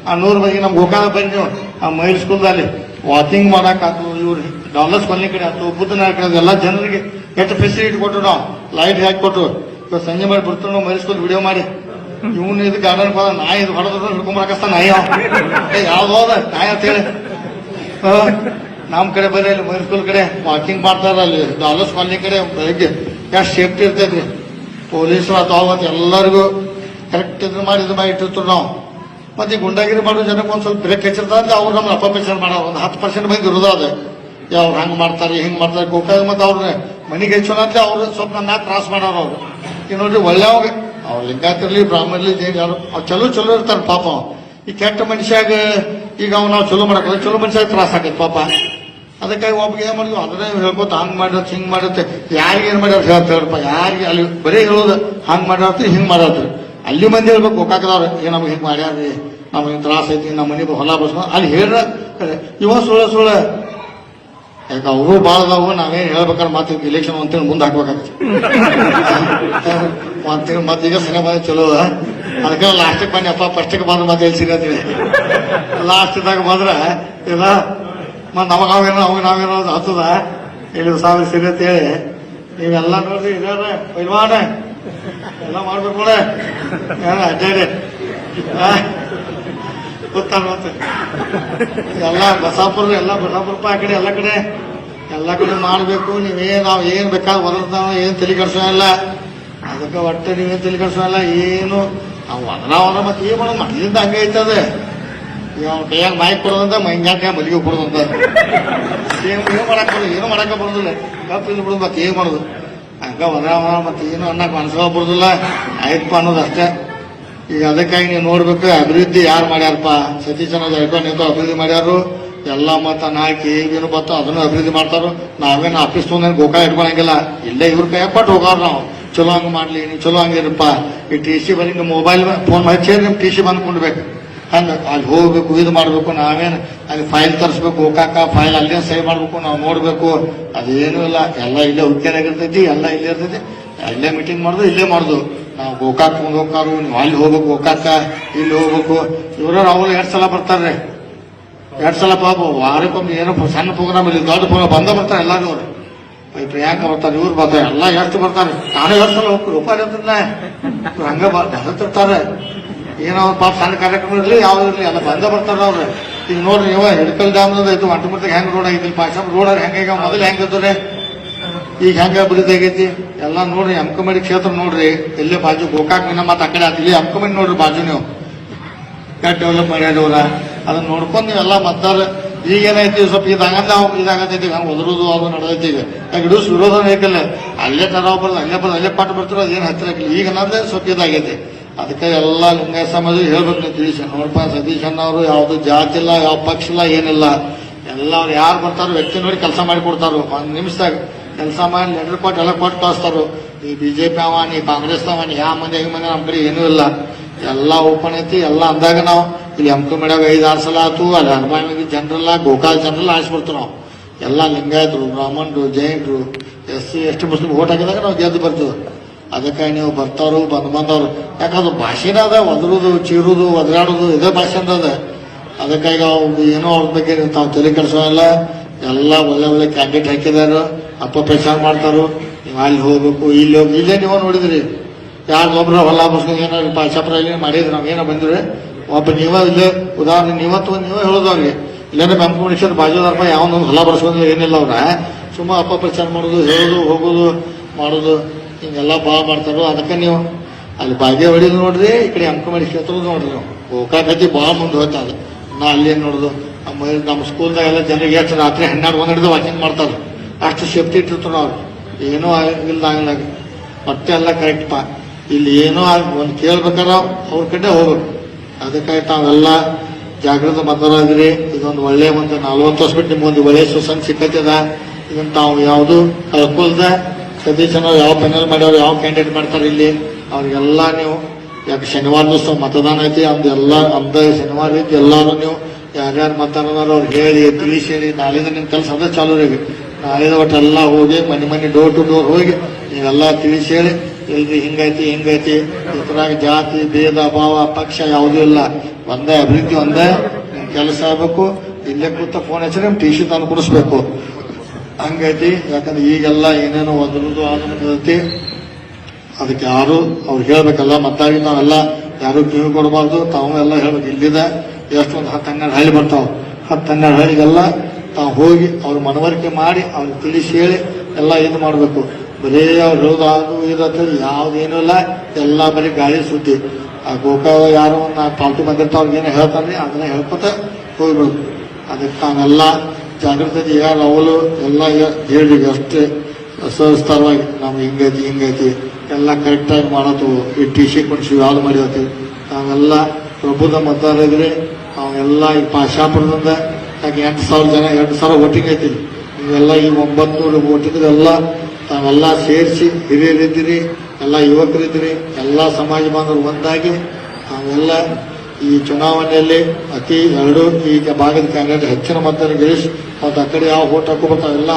ಆ ನೂರು ಮಂದಿ ನಮ್ ಗೋಕಾಲ ಬಂದ್ ಆ ಮೈಲ್ ಸ್ಕೂಲ್ದಲ್ಲಿ ವಾಕಿಂಗ್ ಮಾಡಕ್ ಆತು ಇವ್ರು ಡಾಲರ್ಸ್ ಕೊಲ್ಲಿ ಕಡೆ ಆತು ಬುದ್ಧನ ಕಡೆ ಎಲ್ಲ ಜನರಿಗೆ ಎಷ್ಟು ಫೆಸಿಲಿಟಿ ಕೊಟ್ಟು ನಾವು? ಲೈಟ್ ಹಾಕಿ ಕೊಟ್ಟು ಇವತ್ತು ಸಂಜೆ ಮಾಡಿ ಬರ್ತಾರೆ ನಾವು ಮೈಲ್ ಸ್ಕೂಲ್ ವಿಡಿಯೋ ಮಾಡಿ. ಇವನು ಇದು ಗಾರ್ಡನ್ ಹೋದ ನಾಯಿ ಇದು ಹೊಡೆದ್ರು ಹಿಡ್ಕೊಂಬರಕಸ್ತ ನಾಯಿ ಅವ. ಏ, ಯಾವ್ದು ಹೋದ? ನಾಯಿ ಅಂತ ಹೇಳಿ. ನಮ್ಮ ಕಡೆ ಬರೀ ಅಲ್ಲಿ ಮೈಸ್ಕೂಲ್ ಕಡೆ ವಾಕಿಂಗ್ ಮಾಡ್ತಾರ ಅಲ್ಲಿ. ಡಾಲರ್ಸ್ ಕಾಲನಿ ಕಡೆ ಬೆಳಿಗ್ಗೆ ಎಷ್ಟು ಸೇಫ್ಟಿ ಇರ್ತೈತ್ರಿ. ಪೊಲೀಸರು ಅಥವಾ ಮತ್ತೆ ಎಲ್ಲರಿಗೂ ಕರೆಕ್ಟ್ ಇದ್ರ ಮಾಡಿ ಇದು ಮಾಡಿ ಇಟ್ಟಿರ್ತೀವಿ ನಾವು. ಮತ್ತೆ ಈ ಗುಂಡಾಗಿರಿ ಮಾಡೋ ಜನಕ್ಕೆ ಒಂದು ಸ್ವಲ್ಪ ಬ್ರೇಕ್ ಹೆಚ್ಚಿರ್ತಾರೆ ಅವ್ರು ನಮ್ಗೆ ಅಪಮೇಷನ್ ಮಾಡೋ ಒಂದು ಹತ್ತು ಪರ್ಸೆಂಟ್ ಮಂದಿ ಇರೋದು ಅದು. ಯಾವ ಹಂಗ್ ಮಾಡ್ತಾರೆ, ಹಿಂಗೆ ಮಾಡ್ತಾರೆ ಗೋಕಾಗ ಮತ್ತೆ ಅವ್ರ ಮನೆಗೆ ಹೆಚ್ಚೋಣ ಅಂತ ಅವ್ರು ಸ್ವಲ್ಪ ನನ್ನ ತ್ರಾಸ ಮಾಡೋರು ಅವ್ರು. ಈಗ ನೋಡ್ರಿ ಒಳ್ಳೆಯವಾಗ ಅವ್ರು. ಲಿಂಗಾಯತಿರ್ಲಿ ಬ್ರಾಹ್ಮಣರ್ಲಿ ಜೈನ್ ಯಾರು, ಅವ್ರು ಚಲೋ ಚಲೋ ಇರ್ತಾರೆ ಪಾಪ. ಈ ಕೆಟ್ಟ ಮನುಷ್ಯಾಗ ಈಗ ಅವ್ನು ನಾವು ಚಲೋ ಮಾಡಕ್ಕಲ್ಲ ಚಲೋ ಮನುಷ್ಯಾಗ ತ್ರಾಸ ಆಗೈತೆ ಪಾಪ. ಅದಕ್ಕಾಗಿ ಒಬ್ಬ ಏನ್ ಮಾಡಿದ್ವಿ, ಅದನ್ನೇ ಹೇಳ್ಕೊತ ಹಂಗ್ ಮಾಡತ್ತೆ ಹಿಂಗ್ ಮಾಡತ್ತೆ ಯಾರಿಗೆ ಏನ್ ಮಾಡ್ಯಾರ ಹೇಳ್ತಾರಪ್ಪ ಯಾರಿಗೆ ಅಲ್ಲಿ ಬರೀ ಹೇಳೋದು, ಹಂಗ್ ಮಾಡ್ಯಾರ್ತಿ, ಹಿಂಗ್ ಮಾಡ್ಯಾರ್ತಿ. ಅಲ್ಲಿ ಮಂದಿ ಹೇಳ್ಬೇಕು, ಗೋಕಾಕದವ್ರು, ಏ, ನಮ್ಗೆ ಹಿಂಗ್ ಮಾಡ್ಯಾರ್ರಿ, ನಮ್ಗೆ ತ್ರಾಸ ಐತಿ ನಮ್ಮ ಮನೆ ಹೊಲ ಬಸ್ಕೊಂಡು ಅಲ್ಲಿ ಹೇಳ್ರ ಇವ ಸುಳ್ಳ ಸುಳ್ಳ ಯಾಕೆ ಅವು ಭಾಳ ಅದಾವು ನಾವೇನು ಹೇಳ್ಬೇಕಾದ್ರೆ ಮತ್ತೆ ಇಲೆಕ್ಷನ್ ತಿಂಗಳು ಮುಂದೆ ಹಾಕ್ಬೇಕಾಗತ್ತೆ. ತಿಂಗಳು ಮತ್ತೆ ಈಗ ಸಿನಿಮಾ ಚಲೋ ಅದ. ಅದಕ್ಕೆ ಲಾಸ್ಟಿಗೆ ಬನ್ನಿ, ಅಪ್ಪ ಫಸ್ಟಿಗೆ ಬಂದ್ರೆ ಮತ್ತೆ ಎಲ್ಲಿ ಸಿಗತ್ತೀವಿ ಲಾಸ್ಟ್ದಾಗ ಬಂದ್ರೆ, ಇಲ್ಲ, ಮತ್ತೆ ನಮಗೆ ಅವೇನೋ ಅವಾಗ ನಾವೇನೋ ಹತ್ತದ. ಇಲ್ಲಿ ಸಾವಿರ ಸಿಗತ್ತೆ ಹೇಳಿ, ನೀವೆಲ್ಲ ನೋಡ್ರಿ ಇದಾರ ಪೈಲ್ವಾನ. ಎಲ್ಲ ಮಾಡ್ಬೇಕು ನೋಡ. ಅಡ್ಡಾಡಿ. ಗೊತ್ತಾರ ಮತ್ತೆ ಎಲ್ಲ ಬಸಾಪುರ, ಎಲ್ಲ ಬಸಾಪುರಪ್ಪ ಆ ಕಡೆ, ಎಲ್ಲ ಕಡೆ. ಎಲ್ಲ ಕಡೆ ಮಾಡಬೇಕು. ನೀವೇನು, ನಾವು ಏನ್ ಬೇಕಾದ ಒದರ್ತಾವ ಏನು ತಲೆ ಇಲ್ಲ. ಅದಕ್ಕೆ ಒಟ್ಟೆ ನೀವೇನ್ ತಲೆ ಇಲ್ಲ. ಏನು? ನಾವು ಅದನ್ನ ಮತ್ತೆ ಏನು ಮಾಡೋದು? ಮನೆಯಿಂದ ಹಂಗೆ ಐತದೆ. ಇವ್ ಕೈಯಾಗ ಮಾಯಿಕ್ ಕೊಡೋದಂತ ಮೈಂಗ್ಯಾಕ ಮಲ್ಲಿಗೆ ಕೊಡೋದಂತ. ಏನ್, ಏನು ಮಾಡಕ್ ಬರೋದು? ಏನು ಮಾಡಕ ಬರೋದಿಲ್ಲ. ಕಪ್ ಇಲ್ಲಿ ಬಿಡೋದು ಮತ್ತೆ ಏನ್ ಮಾಡೋದು? ಹಂಗ ಒದರಾವರ ಮತ್ತೆ ಏನು ಅನ್ನಕ್ ಮನಸ್ಸಾಗ ಬರೋದಿಲ್ಲ. ಆಯ್ತಪ್ಪ ಅನ್ನೋದು ಅಷ್ಟೇ. ಈಗ ಅದಕ್ಕಾಗಿ ನೀವು ನೋಡ್ಬೇಕು, ಅಭಿವೃದ್ಧಿ ಯಾರು ಮಾಡ್ಯಾರಪ್ಪ? ಸತೀಶನ ಜಾರಕಿಹೊಳಿ ನಿಂತು ಅಭಿವೃದ್ಧಿ ಮಾಡ್ಯಾರು? ಎಲ್ಲ ಮತ್ತ ನಾಲ್ಕು ಏನು ಬತ್ತ ಅದನ್ನು ಅಭಿವೃದ್ಧಿ ಮಾಡ್ತಾರೋ ನಾವೇನು ಆಫೀಸ್ ತೊಂದ್ರೆ ಗೋಕಾ ಇಟ್ಕೊಳಂಗಿಲ್ಲ. ಇಲ್ಲೇ ಇವ್ರ ಕೈ ಕೊಟ್ಟು ಹೋಗೋರು ನಾವು. ಚಲೋ ಹಂಗೆ ಮಾಡ್ಲಿ, ನೀವು ಚಲೋ ಹಂಗಿರಪ್ಪ. ಈ ಟಿ ಸಿ ಬರೀ ನಿಮ್ಮ ಮೊಬೈಲ್ ಫೋನ್ ಹಚ್ಚಿ ನಿಮ್ ಟಿ ಸಿ ಬಂದು ಕೊಡ್ಬೇಕು. ಹಂಗೆ ಅಲ್ಲಿ ಹೋಗ್ಬೇಕು, ಇದು ಮಾಡಬೇಕು ನಾವೇನು ಅಲ್ಲಿ ಫೈಲ್ ತರಿಸ್ಬೇಕು, ಗೋಕಾಕ ಫೈಲ್ ಅಲ್ಲೇ ಸೇವ್ ಮಾಡಬೇಕು, ನಾವು ನೋಡಬೇಕು. ಅದೇನು ಇಲ್ಲ, ಎಲ್ಲ ಇಲ್ಲೇ ಹುಕ್ಕೇನಾಗಿರ್ತೈತಿ ಎಲ್ಲ ಇಲ್ಲೇ ಇರ್ತೈತಿ. ಅಲ್ಲೇ ಮೀಟಿಂಗ್ ಮಾಡೋದು, ಇಲ್ಲೇ ಮಾಡುದು. ನಾವು ಗೋಕಾಕ್ ಮುಂದೆ ಹೋಗ್ತಾರು ನೀವು ಅಲ್ಲಿ ಹೋಗ್ಬೇಕು, ಗೋಕಾಕ, ಇಲ್ಲಿ ಹೋಗ್ಬೇಕು. ಇವರು ಅವ್ರು ಎರಡು ಸಲ ಬರ್ತಾರೆ. ಎರಡು ಸಲ ಪಾಪ ವಾರಕ್ಕೊಮ್ಮೆ ಏನೋ ಸಣ್ಣ ಪ್ರೋಗ್ರಾಮ್ ಇಲ್ಲಿ ದೊಡ್ಡ ಪ್ರೋಗ್ರಾಮ್ ಬಂದ ಬರ್ತಾರೆ ಎಲ್ಲಾರು ಅವರು. ಈ ಪ್ರಿಯಾಂಕ ಬರ್ತಾರೆ ಇವ್ರು ಬರ್ತಾರೆ, ಎಲ್ಲ ಎಷ್ಟು ಬರ್ತಾರೆ. ನಾನು ಎರಡು ಸಲ ಹೋಗ್ತಾರೆ ರೂಪಾಯಿ ಇರ್ತದ ಹಂಗೆ ಬರ್ತಿರ್ತಾರೆ ಏನೋ ಅವ್ರ ಪಾಪ ಸಣ್ಣ ಕಾರ್ಯಕ್ರಮ ಇರಲಿ, ಯಾವ್ದು ಇರಲಿ, ಎಲ್ಲ ಬಂದ ಬರ್ತಾರ ಅವ್ರು. ಈಗ ನೋಡ್ರಿ ನೀವು ಹಿಡ್ಕಲ್ ಡ್ಯಾಮ್ ಐತು ಅಂಟಮುಟ್ಟಿಗೆ ಹೆಂಗ್ ರೋಡ್ ಆಗಿದ್ದಿಲ್ಲ ಪಾಶಾಪ್ ರೋಡ್ ಹೆಂಗ ಈಗ ಮೊದಲು ಹೆಂಗಿದ್ರೆ ಈಗ ಹೆಂಗ ಅಭಿವೃದ್ಧಿ ಎಲ್ಲ ನೋಡ್ರಿ ಅಂಕಮಡಿ ಕ್ಷೇತ್ರ ನೋಡ್ರಿ. ಇಲ್ಲೇ ಬಾಜು ಗೋಕಾಕ್ ಮಿನ ಮತ್ತೆ ಆ ಕಡೆ ಅಂಕಮಡಿ ನೋಡ್ರಿ ಬಾಜು ನೀವು. ಕಟ್ ಡೆವಲಪ್ ಮಾಡ್ಯಾರ ಅವ್ರ. ಅದನ್ನ ನೋಡ್ಕೊಂಡು ನೀವೆಲ್ಲ ಮತ್ತಾರ ಈಗ ಏನೈತಿ ಸ್ವಲ್ಪ ಇದಾಗಂದ ಇದಾಗತೈತಿ ಹಂಗ ಒದರೋದು ಅದು ನಡೆದೈತಿ ಈಗ. ಯಾಕೆ ಇಡೂಸ್ ವಿರೋಧ ಅಲ್ಲೇ ತರಾವ್ ಬರ್ದು, ಅಲ್ಲೇ ಬರ್ದು, ಅಲ್ಲೇ ಪಾಠ ಬರ್ತಾರ ಅದೇನು ಹತ್ತಿರ ಈಗ ನಂದೇ ಸ್ವಲ್ಪ ಇದಾಗೈತಿ ಅದಕ್ಕೆ ಎಲ್ಲ ಲಿಂಗ ಸಮಾಜ ಹೇಳ್ಬೇಕು ನೀವು ತಿಳಿಸ. ನೋಡಪ್ಪ ಸತೀಶ್ ಅಣ್ಣವರು ಯಾವ್ದು ಜಾತಿ ಇಲ್ಲ, ಯಾವ ಪಕ್ಷ ಇಲ್ಲ, ಏನಿಲ್ಲ. ಎಲ್ಲ ಅವ್ರು ಯಾರು ಬರ್ತಾರೋ ವ್ಯಕ್ತಿ ನೋಡಿ ಕೆಲಸ ಮಾಡಿ ಕೊಡ್ತಾರೋ. ಒಂದ್ ನಿಮಿಷದಾಗ. ಕೆಲಸ ಮಾಡಿ ಲೆಟರ್ ಕೊಟ್ಟು ಎಲ್ಲ ಕೊಟ್ಟು ಕಳಿಸ್ತಾರೋ. ಈ ಬಿಜೆಪಿ ಅವ ನೀ ಕಾಂಗ್ರೆಸ್ ಅವ ನೀ ಯಾವ ಮಂದಿ ಹೆಂಗ್ ಮಂದಿ ನಮ್ಮ ಕಡೆ ಏನೂ ಇಲ್ಲ. ಎಲ್ಲ ಓಪನ್ ಐತಿ, ಎಲ್ಲ ಅಂದಾಗ ನಾವು ಇಲ್ಲಿ ಎಮ್ಕ ಮೇಡಾಗ ಐದು ಆರು ಸಲ ಆತು, ಅಲ್ಲಿ ಹನುಮಾನಿಗೆ ಜನರಲ್ಲ, ಗೋಕಾಲ್ ಜನರಲ್ಲ ಆರಿಸ್ಬಿಡ್ತೀವಿ ನಾವು. ಎಲ್ಲ ಲಿಂಗಾಯತರು, ಬ್ರಾಹ್ಮಣರು, ಜೈನರು, ಎಸ್ ಸಿ ಎಷ್ಟು ಮುಸ್ಲಿಂ ಓಟ್ ಹಾಕಿದಾಗ ನಾವು ಗೆದ್ದು ಬರ್ತೀವಿ. ಅದಕ್ಕೆ ನೀವು ಬರ್ತಾರು ಬಂದು ಬಂದವರು. ಯಾಕಂದ್ರೆ ಭಾಷೆನ ಅದ, ಒದರುದು, ಚೀರುದು, ಒದರಾಡುದು, ಇದೇ ಭಾಷೆ ಅದ. ಅದಕ್ಕಾಗಿ ಅವ್ರು ಏನೋ ಅವ್ರ ಬಗ್ಗೆ ತಾವು ತಲೆ ಕೆಡಿಸೋಲ್ಲ ಎಲ್ಲ ಒಳ್ಳೆ ಒಳ್ಳೆ ಕ್ಯಾಂಡಿಡೇಟ್ ಹಾಕಿದಾರು ಅಪ್ಪ ಪ್ರಚಾರ ಮಾಡ್ತಾರು? ನೀವು ಅಲ್ಲಿ ಹೋಗ್ಬೇಕು, ಇಲ್ಲಿ ಹೋಗಿ ಇಲ್ಲೇ ನೀವು ನೋಡಿದ್ರಿ. ಯಾರು ಒಬ್ರು ಹೊಲ ಬಸ್ಕೊಂಡು ಏನಾದ್ರು ಪಾಶಾಪುರ ಇಲ್ಲಿ ಮಾಡಿದ್ರು ನಾವು ಏನೋ ಬಂದ್ರೆ ಒಬ್ಬ ನೀವ ಇಲ್ಲೇ, ಉದಾಹರಣೆ, ನೀವತ್ತು ನೀವೇ ಹೇಳೋದು ಅವ್ರಿಗೆ. ಇಲ್ಲೇನೆ ಬೆಂಪುಣಿಸೋದು ಬಾಜುದಾರಪ್ಪ ಯಾವೊಂದು ಹೊಲ ಬರ್ಸ್ಕೊಂಡು ಏನಿಲ್ಲ ಅವ್ರ. ಸುಮ್ಮ ಅಪ್ಪ ಪ್ರಚಾರ ಮಾಡೋದು, ಹೇಳೋದು, ಹೋಗೋದು, ಮಾಡೋದು, ಹಿಂಗೆಲ್ಲ ಭಾಳ ಮಾಡ್ತಾರೋ, ಅದಕ್ಕೆ ನೀವು ಅಲ್ಲಿ ಬಾಗೆ ಹೊಡಿದು ನೋಡ್ರಿ, ಈ ಕಡೆ ಅಂಕಮಡಿ ಕ್ಷೇತ್ರ ನೋಡ್ರಿ ನೀವು. ಗೋಕಾಕತಿ ಭಾಳ ಮುಂದೆ ಹೋಯ್ತಾ ಅದು ನಾ ಅಲ್ಲಿ ಏನು ನೋಡುದು? ನಮ್ಮ ನಮ್ಮ ಸ್ಕೂಲ್ದಾಗೆಲ್ಲ ಜನರಿಗೆ ಎಷ್ಟು ರಾತ್ರಿ ಹನ್ನೆರಡು ಒಂದು ಹಿಡಿದು ವಾಕಿಂಗ್ ಮಾಡ್ತಾರೆ. ಅಷ್ಟು ಸೇಫ್ಟಿ ಇಟ್ಟಿರ್ತಾರೆ ಅವ್ರು. ಏನೂ ಆಗಿಲ್ಲ ಆಗಿಲ್ಲ ಮತ್ತೆ ಎಲ್ಲ ಕರೆಕ್ಟ್ ಪಾ. ಇಲ್ಲಿ ಏನೋ ಒಂದು ಕೇಳ್ಬೇಕಾರ ಅವ್ರ ಕಡೆ ಹೋಗ್ಬೇಕು. ಅದಕ್ಕಾಗಿ ತಾವೆಲ್ಲ ಜಾಗೃತ ಮತದಾರರಿದ್ದೀರಿ ಇದೊಂದು ಒಳ್ಳೆ ಒಂದು ನಲ್ವತ್ತು ವರ್ಷ ಬಿಟ್ಟು ನಿಮ್ಗೊಂದು ಒಳ್ಳೆ ಸುಸಂಗ್ ಸಿಕ್ಕತ್ತದ ಇದನ್ನು ತಾವು ಯಾವುದು ಕಳ್ಕೊಳ್ದ ಸತೀಶನ ಯಾವ ಪೆನಲ್ ಮಾಡ್ಯಾವ್ರು ಯಾವ ಕ್ಯಾಂಡಿಡೇಟ್ ಮಾಡ್ತಾರೆ ಇಲ್ಲಿ. ಅವ್ರಿಗೆಲ್ಲ ನೀವು ಯಾಕೆ ಶನಿವಾರ ದಿವಸ ಮತದಾನ ಐತಿ? ಅಂದ ಎಲ್ಲ ಅಂದ ಶನಿವಾರ ಐತಿ. ಎಲ್ಲಾರು ನೀವು ಯಾರ್ಯಾರು ಮತದಾನ ಅವ್ರು ಹೇಳಿ, ತಿಳಿಸಿ ಹೇಳಿ. ನಾಳಿಂದ ನಿಮ್ಮ ಕೆಲಸ ಅಂದ್ರೆ ಚಾಲೂ ರೀ ನಾಳಿಂದ ಎಲ್ಲ ಹೋಗಿ ಮನೆ ಮನೆ ಡೋರ್ ಟು ಡೋರ್ ಹೋಗಿ ನೀವೆಲ್ಲ ತಿಳಿಸಿ ಹೇಳಿ. ಇಲ್ರಿ ಹಿಂಗೈತಿ ಹಿಂಗೈತಿ. ಇದ್ರಾಗ ಜಾತಿ, ಭೇದ, ಭಾವ, ಪಕ್ಷ ಯಾವುದೂ ಇಲ್ಲ. ಒಂದೇ ಅಭಿವೃದ್ಧಿ, ಒಂದೇ ಕೆಲಸ ಆಗ್ಬೇಕು. ಇಲ್ಲೇ ಕೂತ ಫೋನ್ ಹಚ್ಚಿ ನಿಮ್ ಟಿ ಸಿ ತಂದು ಕೊಡಿಸ್ಬೇಕು ಹಂಗೈತಿ. ಯಾಕಂದ್ರೆ ಈಗೆಲ್ಲ ಏನೇನೋ ಒಂದ್ರದ್ದು ಅದನ್ನು ಅದಕ್ಕೆ ಯಾರು ಅವ್ರು ಹೇಳ್ಬೇಕಲ್ಲ, ಮತ್ತಾಗಿ ನಾವೆಲ್ಲ ಯಾರು ಕಿವಿ ಕೊಡಬಾರ್ದು. ತಾವು ಎಲ್ಲ ಹೇಳ್ಬೇಕು, ಇಲ್ಲಿದೆ. ಎಷ್ಟು ಒಂದು ಹತ್ತು ಹನ್ನೆರಡು ಹಳ್ಳಿ ಬರ್ತಾವ. ಹತ್ತು ಹನ್ನೆರಡು ಹಳ್ಳಿಗೆಲ್ಲ ತಾವು ಹೋಗಿ ಅವ್ರ ಮನವರಿಕೆ ಮಾಡಿ ಅವ್ರಿಗೆ ತಿಳಿಸಿ ಹೇಳಿ ಎಲ್ಲ ಇದು ಮಾಡಬೇಕು. ಬರೀ ಅವ್ರು ಅದು ಇದು ಯಾವ್ದೇನೂ ಇಲ್ಲ. ಎಲ್ಲ ಬರೀ ಗಾಳಿ ಸುದ್ದಿ. ಆ ಗೋಕಾವ ಯಾರು ನಾಲ್ಕು ಪಾಲ್ತು ಬಂದಿರ್ತಾವ, ಅವ್ರಿಗೆ ಏನೋ ಹೇಳ್ತಾನೆ ಅದನ್ನ ಹೇಳ್ಕೊತ ಹೋಗ್ಬೇಕು. ಅದಕ್ಕೆ ತಾನೆಲ್ಲ ಜಾಗೃತಿ ಯಾರು ಅವಲು ಎಲ್ಲ ಹೇಳಿ ಅಷ್ಟೇ. ಸವಿಸ್ತಾರವಾಗಿ ನಾವು ಹಿಂಗೈತಿ ಹಿಂಗೈತಿ. ಎಲ್ಲ ಕರೆಕ್ಟಾಗಿ ಮಾಡತ್ತು. ಈ ಟಿ ಸಿ ಕೊಡ್ಸಿವಿ ಯಾವ್ದು ಮಾಡಿವತ್ತಿ ನಾವೆಲ್ಲ ಪ್ರಬುದ್ಧ ಮತದಾರ ಇದ್ರೆ ನಾವೆಲ್ಲ ಈ ಪಾಶಾಪುರದಿಂದ ಯಾಕೆ ಎಂಟು ಸಾವಿರ ಜನ, ಎಂಟು ಸಾವಿರ ವೋಟಿಂಗ್ ಐತಿ ಇವೆಲ್ಲ ಈ ಒಂಬತ್ತು ನೂರು ವೋಟಿಂಗ್ದೆಲ್ಲ ತಾವೆಲ್ಲ ಸೇರಿಸಿ ಹಿರಿಯರಿದ್ದೀರಿ, ಎಲ್ಲ ಯುವಕರಿದ್ದೀರಿ, ಎಲ್ಲ ಸಮಾಜ ಬಾಂಧವರು ಒಂದಾಗಿ ನಾವೆಲ್ಲ ಈ ಚುನಾವಣೆಯಲ್ಲಿ ಅತಿ ಎರಡು ಈ ಭಾಗದ ಕ್ಯಾಂಡಿಡೇಟ್ ಹೆಚ್ಚಿನ ಮತದಲ್ಲಿ ಗೆಲ್ಲಿಸಿ, ಮತ್ತು ಆ ಕಡೆ ಯಾವ ಓಟ್ ಹಾಕೋಬೇಕು ಅವೆಲ್ಲ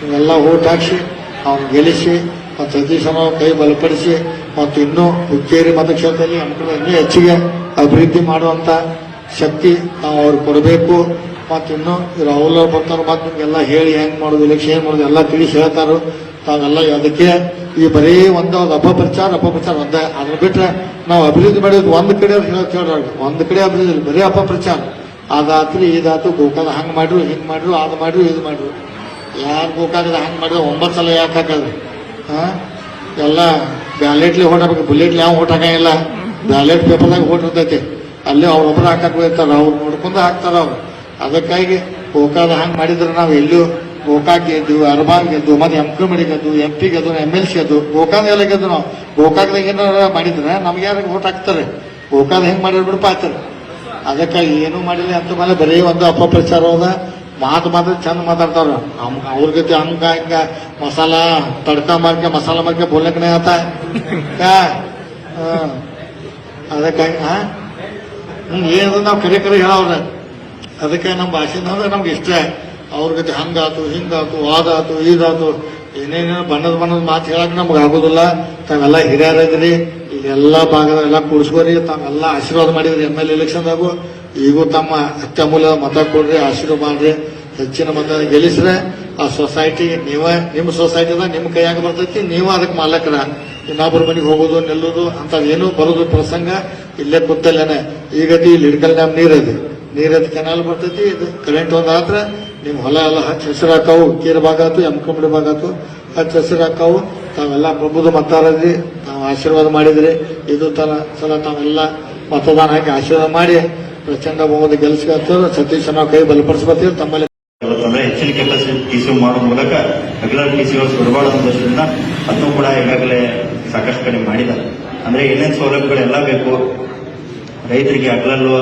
ನೀವೆಲ್ಲ ಓಟ್ ಹಾಕಿಸಿ, ಅವ್ನು ಗೆಲ್ಲಿಸಿ, ಮತ್ತು ಸತೀಶನ ಕೈ ಬಲಪಡಿಸಿ, ಮತ್ತು ಇನ್ನೂ ಹುಕ್ಕೇರಿ ಮತಕ್ಷೇತ್ರದಲ್ಲಿ ಅನುಕೂಲ ಇನ್ನೂ ಹೆಚ್ಚಿಗೆ ಅಭಿವೃದ್ಧಿ ಮಾಡುವಂಥ ಶಕ್ತಿ ನಾವು ಅವ್ರಿಗೆ ಕೊಡಬೇಕು. ಮತ್ತು ಇನ್ನು ರಾಹುಲ್ ಅವ್ರು ಬರ್ತಾರೋ ಮತ್ತು ನಿಮ್ಗೆಲ್ಲ ಹೇಳಿ ಹೆಂಗ್ ಮಾಡೋದು ಇಲೆಕ್ಷನ್ ಏನ್ ಮಾಡೋದು ಎಲ್ಲ ತಿಳಿಸಿ ಹೇಳ್ತಾರೋ, ತಾವೆಲ್ಲ ಅದಕ್ಕೆ ಈ ಬರೀ ಒಂದು ಅಪಪ್ರಚಾರ ಅಪಪ್ರಚಾರ ಒಂದೇ. ಅದ್ರ ಬಿಟ್ರೆ ನಾವು ಅಭಿವೃದ್ಧಿ ಮಾಡಿದ್ದು ಒಂದು ಕಡೆ ಹೇಳಕ್ ಹೇಳ್ರಿ ಒಂದು ಕಡೆ ಅಭಿವೃದ್ಧಿ ಬರೀ ಅಪಪ್ರಚಾರ ಅದಾತ್ರಿ, ಇದಾತು, ಗೋಕಾಲ ಹಂಗ್ ಮಾಡ್ರು, ಹಿಂಗ್ ಮಾಡ್ರು, ಅದು ಮಾಡ್ರು, ಇದು ಮಾಡ್ರು. ಯಾರು ಗೋಕಾಕದ ಹಂಗ್ ಮಾಡಿದ್ರೆ, ಒಂಬತ್ತು ಸಲ ಯಾಕೆ ಹಾಕಲ್ರಿ? ಹಾಂ? ಎಲ್ಲ ಬ್ಯಾಲೆಟ್ಲಿ ಓಟ್ ಹಾಕ್ಬೇಕು, ಬುಲೆಟ್ಲಿ ಯಾವ ಓಟ್ ಬ್ಯಾಲೆಟ್ ಪೇಪರ್ದಾಗ ಓಟ್ ಇರ್ತೈತಿ. ಅಲ್ಲಿ ಅವ್ರೊಬ್ರು ಹಾಕಕ್ ಹೋಗ್ತಾರ, ಅವ್ರು ನೋಡ್ಕೊಂಡು ಹಾಕ್ತಾರ ಅವ್ರು. ಅದಕ್ಕಾಗಿ ಗೋಕಾದ ಹಂಗೆ ಮಾಡಿದ್ರೆ ನಾವು ಎಲ್ಲೂ ಗೋಕಾಕ್ ಗೆದ್ದು ಅರ್ಬಾನ್ ಗೆದ್ದು, ಮತ್ತೆ ಎಂ ಮಡಿ ಗೆದ್ದು ಎಂ ಪಿ ಗೆದ್ದು ಎಂ ಎಲ್ ಸಿ ಗೆದ್ದು ಗೋಕಾದ ಎಲ್ಲ ಗೆದ್ದು ನಾವು. ಗೋಕಾಕ್ದಾಗ ಏನಾರ ಮಾಡಿದ್ರೆ ನಮ್ಗೆ ಯಾರು ಓಟ್ ಹಾಕ್ತಾರೆ? ಗೋಕಾದ ಹೆಂಗ್ ಮಾಡಿರ್ ಬಿಡಪ್ಪ ಆಯ್ತಾರೆ ಅದಕ್ಕಾಗಿ ಏನೂ ಮಾಡಿಲ್ಲ ಅಂತ ಮೇಲೆ ಬರೀ ಒಂದು ಅಪಪ್ರಚಾರ ಹೋದ ಮಾತು ಮಾತ್ರ ಚಂದ ಮಾತಾಡ್ತಾರ ನಮ್ ಅವ್ರ ಗತಿ ಹಂಗ, ಹಿಂಗ, ಮಸಾಲ, ತಡ್ಕ ಮಾರ್ಕೆ, ಮಸಾಲ ಮಾರ್ಕೆ ಬೋಲಕ್ನೆ ಆತ. ಅದಕ್ಕಾಗಿ ಹ್ಮ್, ಏನು ನಾವು ಕರೆ ಕರೆ ಹೇಳವ್ರ. ಅದಕ್ಕೆ ನಮ್ಮ ಭಾಷೆನ ಅಂದ್ರೆ ನಮ್ಗೆ ಇಷ್ಟ. ಅವ್ರ ಗತಿ ಹಂಗಾತು, ಹಿಂಗಾತು ಆದಾತು ಇದಾತು ಏನೇನೇನು ಬಣ್ಣದ ಬಣ್ಣದ ಮಾತು ಹೇಳಕ್ ನಮ್ಗೆ ಆಗೋದಿಲ್ಲ. ತಾವೆಲ್ಲ ಹಿರಿಯರಿದ್ರಿ ಈಗ ಎಲ್ಲ ಭಾಗದ ಎಲ್ಲ ಕೂಡಿಸ್ಕೋರಿ, ತಾವೆಲ್ಲ ಆಶೀರ್ವಾದ ಮಾಡಿದ್ರಿ ಎಂ ಎಲ್ ಎಲೆಕ್ಷನ್ದಾಗು ಈಗೂ ತಮ್ಮ ಅತ್ಯಮೂಲ್ಯ ಮತ ಕೊಡ್ರಿ, ಆಶೀರ್ವಾದ ಮಾಡ್ರಿ. ಹೆಚ್ಚಿನ ಮತ ಗೆಲ್ಲಿಸ್ರೆ ಆ ಸೊಸೈಟಿ ನೀವ, ನಿಮ್ಮ ಸೊಸೈಟಿದಾಗ ನಿಮ್ಮ ಕೈಯಾಗ ಬರ್ತೈತಿ, ನೀವು ಅದಕ್ಕೆ ಮಾಲಕರ. ಇನ್ನೊಬ್ಬರ ಮನೆಗೆ ಹೋಗೋದು, ನಿಲ್ಲೋದು ಅಂತ ಏನು ಬರೋದು ಪ್ರಸಂಗ ಇಲ್ಲೇ ಕೂತಲ್ಲೇನೆ. ಈಗ ಇಲ್ಲಿ ಹಿಡ್ಕಲ್ ಡ್ಯಾಮ್ ನೀರೈತಿ ನೀರೈತಿ ಕೆನಾಲ್ ಬರ್ತೈತಿ, ಇದು ಕರೆಂಟ್ ಒಂದು ಆತ್ರ ನಿಮ್ ಹೊಲ ಎಲ್ಲ ಹಚ್ಚ ಹಸಿರು ಹಾಕಾವು, ಕೀರ ಭಾಗ ಆತು ಎಮ್ಕಂಬಡಿ ಭಾಗ ಆತು, ಹಚ್ಚ ಹಸಿರು ಹಾಕಾವು, ತಾವೆಲ್ಲ ಪ್ರಬುದ್ಧ ಮತದಾರರಿ ತಾವು ಆಶೀರ್ವಾದ ಮಾಡಿದ್ರಿ. ಇದು ತರ ಸಲ ತಾವೆಲ್ಲ ಮತದಾನ ಹಾಕಿ ಆಶೀರ್ವಾದ ಮಾಡಿ, ಪ್ರಚಂಡ ಬಹುಮತ ಗೆಲ್ಸ್ಕೊಳ್ತಾರೆ ಸತೀಶ್ ನಾವು ಕೈ ಬಲಪಡಿಸ್ಕೊತೀವಿ, ತಮ್ಮಲ್ಲಿ ಹೆಚ್ಚಿನ ಕೆಪಾಸಿಟಿ ಟಿಸಿ ಮಾಡೋ ಮೂಲಕ ರೆಗ್ಯುಲರ್ ಟಿಸಿಗಳು ಸುಡಬಾರ್ದು ದೃಷ್ಟಿಯಿಂದ ಅದನ್ನು ಕೂಡ ಈಗಾಗಲೇ ಸಾಕಷ್ಟು ಕಡೆ ಮಾಡಿದ್ದಾರೆ. ಅಂದ್ರೆ ಏನೇನು ಸೌಲಭ್ಯಗಳೆಲ್ಲ ಬೇಕು? ರೈತರಿಗೆ ಹಗಲಲ್ಲೂ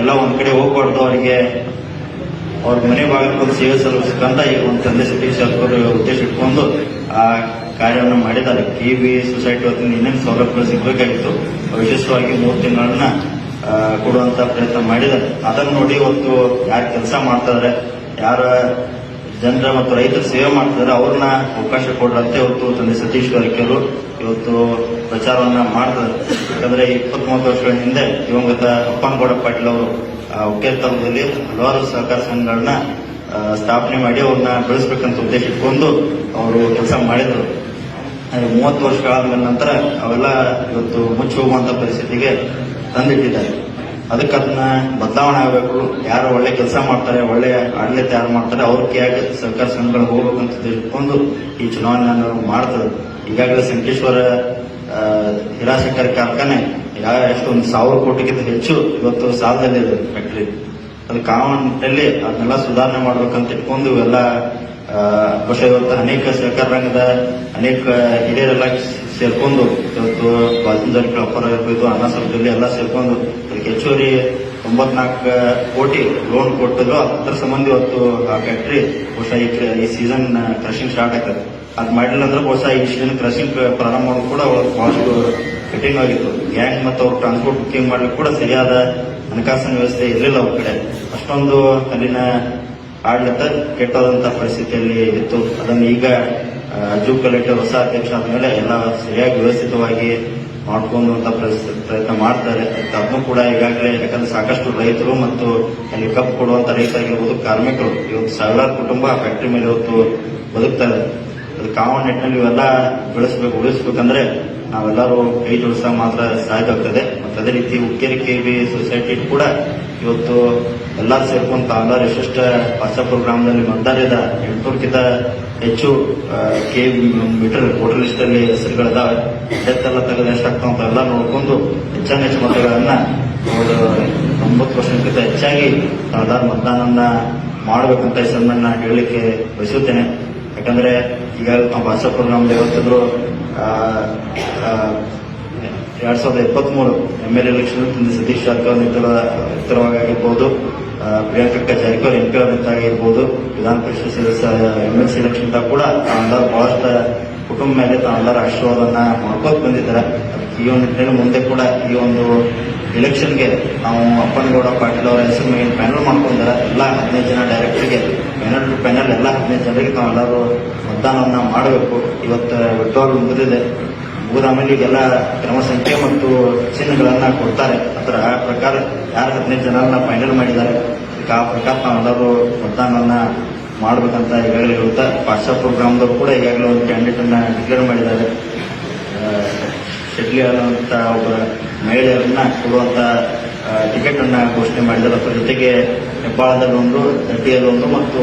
ಎಲ್ಲ ಒಂದ್ ಕಡೆ ಹೋಗ್ಬಾರ್ದು ಅವರಿಗೆ. ಅವ್ರ ಮನೆ ಭಾಗಕ್ಕೆ ಸೇವೆ ಸಲ್ಲಿಸಬೇಕಂತ ಈ ಒಂದು ತಂದೆ ಜಾರಕಿಹೊಳಿ ಉದ್ದೇಶ ಇಟ್ಕೊಂಡು ಆ ಕಾರ್ಯವನ್ನು ಮಾಡಿದ್ದಾರೆ. ಕೆ ಬಿ ಸೊಸೈಟಿ ವತಿಯಿಂದ ಇನ್ನೇನು ಸೌಲಭ್ಯಗಳು ಸಿಗಬೇಕಾಗಿತ್ತು. ವಿಶೇಷವಾಗಿ ಮೂರು ತಿಂಗಳನ್ನ ಕೊಡುವಂತ ಪ್ರಯತ್ನ ಮಾಡಿದ್ದಾರೆ. ಅದನ್ನು ನೋಡಿ ಇವತ್ತು ಯಾರು ಕೆಲಸ ಮಾಡ್ತಾರೆ ಯಾರ ಜನರ ಮತ್ತು ರೈತರ ಸೇವೆ ಮಾಡ್ತಿದ್ದಾರೆ, ಅವ್ರನ್ನ ಅವಕಾಶ ಕೊಡ್ರಂತೆ ಇವತ್ತು ತಂದೆ ಸತೀಶ್ ಜಾರಕಿಹೊಳಿ ಇವತ್ತು ಪ್ರಚಾರವನ್ನ ಮಾಡ್ತಾರೆ. ಯಾಕಂದ್ರೆ ಇಪ್ಪತ್ಮೂವತ್ತು ವರ್ಷಗಳ ಹಿಂದೆ ದಿವಂಗತ ಅಪ್ಪನಗೌಡ ಪಾಟೀಲ್ ಅವರು ಒಕ್ಕೇತನದಲ್ಲಿ ಹಲವಾರು ಸಹಕಾರ ಸಂಘಗಳನ್ನ ಸ್ಥಾಪನೆ ಮಾಡಿ ಅವ್ರನ್ನ ಬೆಳೆಸಬೇಕಂತ ಉದ್ದೇಶ ಇಟ್ಕೊಂಡು ಅವರು ಕೆಲಸ ಮಾಡಿದ್ರು. ಮೂವತ್ತು ವರ್ಷಗಳಾದ ನಂತರ ಅವೆಲ್ಲ ಇವತ್ತು ಮುಚ್ಚಿ ಹೋಗುವಂತ ಪರಿಸ್ಥಿತಿಗೆ ತಂದಿಟ್ಟಿದ್ದಾರೆ. ಅದಕ್ಕೆ ಅದನ್ನ ಬದಲಾವಣೆ ಆಗಬೇಕು. ಯಾರು ಒಳ್ಳೆ ಕೆಲಸ ಮಾಡ್ತಾರೆ, ಒಳ್ಳೆ ಆಡಳಿತ ಯಾರು ಮಾಡ್ತಾರೆ, ಅವ್ರ ಕೈಯಾಗ ಸರ್ಕಾರ ಸಂಘಗಳು ಹೋಗ್ಬೇಕಂತ ತಿಳ್ಕೊಂಡು ಈ ಚುನಾವಣೆಯನ್ನು ಮಾಡ್ತದೆ. ಈಗಾಗಲೇ ಸಂಕೇಶ್ವರ ಹಿರಾಸಕ್ಕರೆ ಕಾರ್ಖಾನೆ ಯಾವ ಎಷ್ಟೊಂದು ಸಾವಿರ ಕೋಟಿಗಿಂತ ಹೆಚ್ಚು ಇವತ್ತು ಸಾಲದಲ್ಲಿದೆ ಫ್ಯಾಕ್ಟ್ರಿ ಅದು ಕಾನೂನಲ್ಲಿ ಅದನ್ನೆಲ್ಲ ಸುಧಾರಣೆ ಮಾಡ್ಬೇಕಂತ ಇಟ್ಕೊಂಡು ಇವೆಲ್ಲ ಇವತ್ತು ಅನೇಕ ಸರ್ಕಾರ ರಂಗದ ಅನೇಕ ಹಿರಿಯರೆಲ್ಲ ಸೇರ್ಕೊಂಡು ಇವತ್ತು ಬಾಜಿನ್ ಪ್ರಾಪರ್ ಅಣ್ಣ ಜೊತೆ ಎಲ್ಲ ಸೇರ್ಕೊಂಡು ಅದಕ್ಕೆ ಹೆಚ್ಚುವರಿ ತೊಂಬತ್ನಾಲ್ಕು ಕೋಟಿ ಲೋನ್ ಕೊಟ್ಟಿದ್ರು. ಅದರ ಸಂಬಂಧ ಇವತ್ತು ಆ ಫ್ಯಾಕ್ಟ್ರಿ ಬಹುಶಃ ಈ ಸೀಸನ್ ಕ್ರಷಿಂಗ್ ಸ್ಟಾರ್ಟ್ ಆಗ್ತದೆ. ಅದು ಮಾಡಿಲ್ಲ ಅಂದ್ರೆ ಬಹುಶಃ ಈ ಸೀಸನ್ ಕ್ರಷಿಂಗ್ ಪ್ರಾರಂಭ ಮಾಡೋದು ಕೂಡ ಅವ್ರಿಗೆ ಬಹಳಷ್ಟು ಕಠಿಣ ಆಗಿತ್ತು. ಗ್ಯಾಂಗ್ ಮತ್ತು ಅವ್ರ ಟ್ರಾನ್ಸ್ಪೋರ್ಟ್ ಬುಕ್ಕಿಂಗ್ ಮಾಡ್ಲಿಕ್ಕೆ ಕೂಡ ಸರಿಯಾದ ಹಣಕಾಸಿನ ವ್ಯವಸ್ಥೆ ಇರಲಿಲ್ಲ ಅವ್ರ ಕಡೆ. ಅಷ್ಟೊಂದು ಅಲ್ಲಿನ ಆಡಳಿತ ಕೆಟ್ಟದಂತ ಪರಿಸ್ಥಿತಿಯಲ್ಲಿ ಇತ್ತು. ಅದನ್ನು ಈಗ ಆ, ಜೂ ಕಲೆಕ್ಟರ್ ಹೊಸ ಅಧ್ಯಕ್ಷ ಆದ್ಮೇಲೆ ಎಲ್ಲ ಸರಿಯಾಗಿ ವ್ಯವಸ್ಥಿತವಾಗಿ ಮಾಡ್ಕೊಂಡು ಅಂತ ಪ್ರಯತ್ನ ಮಾಡ್ತಾರೆ. ಅದನ್ನು ಕೂಡ ಈಗಾಗಲೇ ಯಾಕಂದ್ರೆ ಸಾಕಷ್ಟು ರೈತರು ಮತ್ತು ಅಲ್ಲಿ ಕಪ್ ಕೊಡುವಂತ ರೈತರಾಗಿರ್ಬೋದು ಕಾರ್ಮಿಕರು ಇವತ್ತು ಸಾವಿರಾರು ಕುಟುಂಬ ಫ್ಯಾಕ್ಟ್ರಿ ಮೇಲೆ ಇವತ್ತು ಬದುಕ್ತಾರೆ ಅದು ಕಾಮನ್ ನಿಟ್ಟಿನಲ್ಲಿ ಇವೆಲ್ಲ ಬೆಳೆಸಬೇಕು ಉಳಿಸ್ಬೇಕಂದ್ರೆ ನಾವೆಲ್ಲರೂ ಕೈ ಜೋಡಿಸ ಮಾತ್ರ ಸಾಧ್ಯ ಆಗ್ತದೆ. ಮತ್ತು ಅದೇ ರೀತಿ ಉಕ್ಕೇರಿ ಕೆ ಬಿ ಸೊಸೈಟಿ ಕೂಡ ಇವತ್ತು ಎಲ್ಲರೂ ಸೇರ್ಕೊಂಡು ಎಲ್ಲರೂ ಎಷ್ಟೆಷ್ಟ ವಾಟ್ಸಪ್ ಗ್ರಾಮದಲ್ಲಿ ಮತದಾರದ ಎಂಟುನೂರಕ್ಕಿಂತ ಹೆಚ್ಚು ಕೆ ಮೀಟರ್ ವೋಟರ್ ಲಿಸ್ಟ್ ಅಲ್ಲಿ ಹೆಸರುಗಳಿದಾವೆ. ಎಲ್ಲ ತೆಗೆದು ಎಷ್ಟಾಗ್ತಾವ ಅಂತ ಎಲ್ಲ ನೋಡ್ಕೊಂಡು ಹೆಚ್ಚಾಗಿ ಹೆಚ್ಚು ಮತಗಳನ್ನ ಒಂದು ತೊಂಬತ್ತು ಪರ್ಸೆಂಟ್ಗಿಂತ ಹೆಚ್ಚಾಗಿ ತಾವೆಲ್ಲರೂ ಮತದಾನವನ್ನ ಮಾಡಬೇಕಂತ ಈ ಸಂಬಂಧ ಹೇಳಲಿಕ್ಕೆ ಬಯಸುತ್ತೇನೆ. ಯಾಕಂದ್ರೆ ಈಗ ನಮ್ಮ ಭಾಷಾ ಪ್ರೋಗ್ರಾಮ್ ಇವತ್ತಿದ್ರು ಎರಡ್ ಸಾವಿರದ ಇಪ್ಪತ್ಮೂರು ಎಂ ಎಲ್ ಎಲೆಕ್ಷನ್ ತಂದೆ ಸತೀಶ್ ಜಾರಕಿಹೊಳಿ ನಿಂತಿರುವ ನಿಂತಿರುವಾಗಿರ್ಬೋದು ಆ, ಪ್ರಿಯಾಂಕಕ್ಕ ಜಾರಕಿಹೊಳಿ ಎಂ ಪಿ ಆಗಿರ್ಬೋದು ವಿಧಾನ ಪರಿಷತ್ ಸದಸ್ಯ ಎಂ ಎಲ್ ಸಿ ಎಲೆಕ್ಷನ್ ಕೂಡ ತಾವೆಲ್ಲರೂ ಬಹಳಷ್ಟು ಕುಟುಂಬ ಮೇಲೆ ತಾವೆಲ್ಲರ ಆಶೀರ್ವಾದನ ಮಾಡ್ಕೋತ ಬಂದಿದ್ದಾರೆ. ಈ ಒಂದು ನಿಟ್ಟಿನಲ್ಲಿ ಮುಂದೆ ಕೂಡ ಈ ಒಂದು ಎಲೆಕ್ಷನ್ಗೆ ನಾವು ಅಪ್ಪನಗೌಡ ಪಾಟೀಲ್ ಅವರ ಹೆಸರು ಮೇಲೆ ಪ್ಯಾನಲ್ ಮಾಡ್ಕೊಂಡಿದ್ದಾರೆ ಎಲ್ಲ ಹದಿನೈದು ಜನ ಡೈರೆಕ್ಟರ್ಗೆ ಪ್ಯಾನಲ್ ಪ್ಯಾನಲ್ ಎಲ್ಲ ಹದಿನೈದು ಜನರಿಗೆ ತಾವೆಲ್ಲರೂ ಮತದಾನವನ್ನ ಮಾಡಬೇಕು. ಇವತ್ತು ವಿಡ್ರಾಲ್ ಮುಗಿದಿದೆ ಈಗೆಲ್ಲ ಕ್ರಮ ಸಂಖ್ಯೆ ಮತ್ತು ಚಿಹ್ನೆಗಳನ್ನ ಕೊಡ್ತಾರೆ. ಅದರ ಪ್ರಕಾರ ಯಾರು ಹದಿನೈದು ಜನರನ್ನ ಫೈನಲ್ ಮಾಡಿದ್ದಾರೆ. ಆ ಪ್ರಕಾರ ನಾವೆಲ್ಲರೂ ಮತದಾನವನ್ನ ಮಾಡಬೇಕಂತ ಈಗಾಗಲೇ ಹೇಳುತ್ತಾ ವಾಟ್ಸಪ್ ಪ್ರೋಗ್ರಾಮ್ದವ್ರು ಕೂಡ ಈಗಾಗಲೇ ಒಂದು ಕ್ಯಾಂಡಿಡೇಟ್ ಅನ್ನ ಡಿಕ್ಲೇರ್ ಮಾಡಿದ್ದಾರೆ. ಶೆಟ್ಲಿ ಅನ್ನುವಂತ ಒಬ್ಬ ಮಹಿಳೆಯರನ್ನ ಕೊಡುವಂತ ಟಿಕೆಟ್ ಅನ್ನ ಘೋಷಣೆ ಮಾಡಿದ್ದಾರೆ. ಅದರ ಜೊತೆಗೆ ದಟ್ಟಿಯಲ್ಲಿ ಒಂದು ಮತ್ತು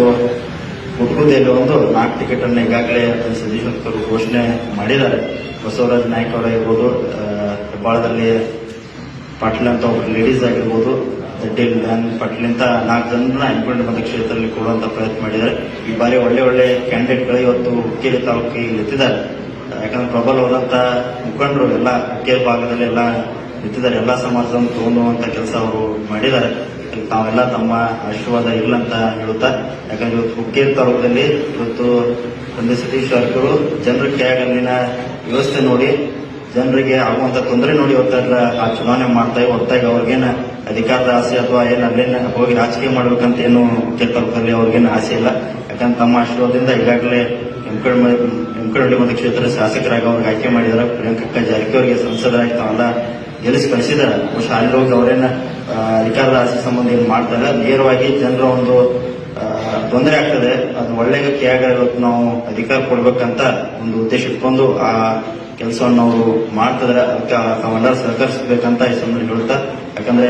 ಹುಡುಗುದಿಯಲ್ಲಿ ಒಂದು ನಾಲ್ಕು ಟಿಕೆಟ್ ಅನ್ನು ಈಗಾಗಲೇ ಸತೀಶ್ ಅವರು ಘೋಷಣೆ ಮಾಡಿದ್ದಾರೆ. ಬಸವರಾಜ್ ನಾಯ್ಕ ಅವರಾಗಿರ್ಬೋದು ಹೆಬ್ಬಾಳದಲ್ಲಿ ಪಾಟೀಲ್ ಅಂತ ಒಬ್ಬರು ಲೇಡೀಸ್ ಆಗಿರ್ಬೋದು ದಡ್ಡಿ ಪಾಟೀಲ್ ಅಂತ ನಾಲ್ಕು ಜನರನ್ನ ಬಂದ ಕ್ಷೇತ್ರದಲ್ಲಿ ಕೊಡುವಂತ ಪ್ರಯತ್ನ ಮಾಡಿದ್ದಾರೆ. ಈ ಬಾರಿ ಒಳ್ಳೆ ಒಳ್ಳೆ ಕ್ಯಾಂಡಿಡೇಟ್ಗಳು ಇವತ್ತು ಹುಕ್ಕೇರಿ ತಾಲೂಕಿಗೆ ಎತ್ತಿದ್ದಾರೆ ಯಾಕಂದ್ರೆ ಪ್ರಬಲವಾದಂತ ಮುಖಂಡರು ಎಲ್ಲ, ಹುಕ್ಕೇರಿ ಭಾಗದಲ್ಲಿ ಎಲ್ಲ ನಿಂತಿದ್ದಾರೆ. ಎಲ್ಲ ಸಮಾಜವನ್ನು ತಗೊಂಡುವಂತ ಕೆಲಸ ಅವರು ಮಾಡಿದ್ದಾರೆ. ತಾವೆಲ್ಲ ತಮ್ಮ ಆಶೀರ್ವಾದ ಅಂತ ಹೇಳುತ್ತಾ, ಯಾಕಂದ್ರೆ ಇವತ್ತು ಹುಕ್ಕೇರಿ ತಾಲೂಕಲ್ಲಿ ಇವತ್ತು ತಂದೆ ಸತೀಶ್ ಜಾರಕಿಹೊಳಿ ಜನರ ಕೆಳಗಲ್ಲಿನ ವ್ಯವಸ್ಥೆ ನೋಡಿ, ಜನರಿಗೆ ಆಗುವಂತ ತೊಂದರೆ ನೋಡಿ ಇವತ್ತೆಲ್ಲ ಆ ಚುನಾವಣೆ ಮಾಡ್ತಾ ಹೊರತಾಗಿ ಅವ್ರಿಗೇನ ಅಧಿಕಾರದ ಆಸೆ ಅಥವಾ ಏನು ಅಲ್ಲೇನ ಹೋಗಿ ರಾಜಕೀಯ ಮಾಡ್ಬೇಕಂತ ಏನು ಮುಖ್ಯ ತಾಲೂಕಲ್ಲಿ ಅವ್ರಿಗೇನು ಆಸೆ ಇಲ್ಲ. ಯಾಕಂದ್ರೆ ತಮ್ಮ ಆಶೀರ್ವಾದದಿಂದ ಈಗಾಗಲೇ ಎಂಕಡಳ್ಳಿ ಮತಕ್ಷೇತ್ರ ಶಾಸಕರಾಗಿ ಅವ್ರಿಗೆ ಆಯ್ಕೆ ಮಾಡಿದಾರೆ ಪ್ರಿಯಾಂಕಕ್ಕ ಜಾರಕಿಹೊಳಿಗೆ ಸಂಸದರಾಗಿ ತಾವೆಲ್ಲ ಗೆಲ್ಲಿಸಿ ಕಳಿಸಿದ್ದಾರೆ. ಬಹುಶಃ ಅಲ್ಲಿ ಹೋಗಿ ಅವರೇನ ಆ, ರಾಶಿ ಸಂಬಂಧ ಏನು ಮಾಡ್ತಾರೆ ನೇರವಾಗಿ ಜನರ ಒಂದು ತೊಂದರೆ ಆಗ್ತದೆ ಅದು ಒಳ್ಳೆ ಕೇಗ ಇವತ್ತು ನಾವು ಅಧಿಕಾರ ಕೊಡ್ಬೇಕಂತ ಒಂದು ಉದ್ದೇಶ ಇಟ್ಕೊಂಡು ಆ ಕೆಲಸವನ್ನು ಅವರು ಮಾಡ್ತಿದ್ರೆ. ಅದಕ್ಕೆ ತಾವೆಲ್ಲರೂ ಸಹಕರಿಸಬೇಕಂತ ಈ ಸಂದರ್ಭ ಹೇಳ್ತಾ ಯಾಕಂದ್ರೆ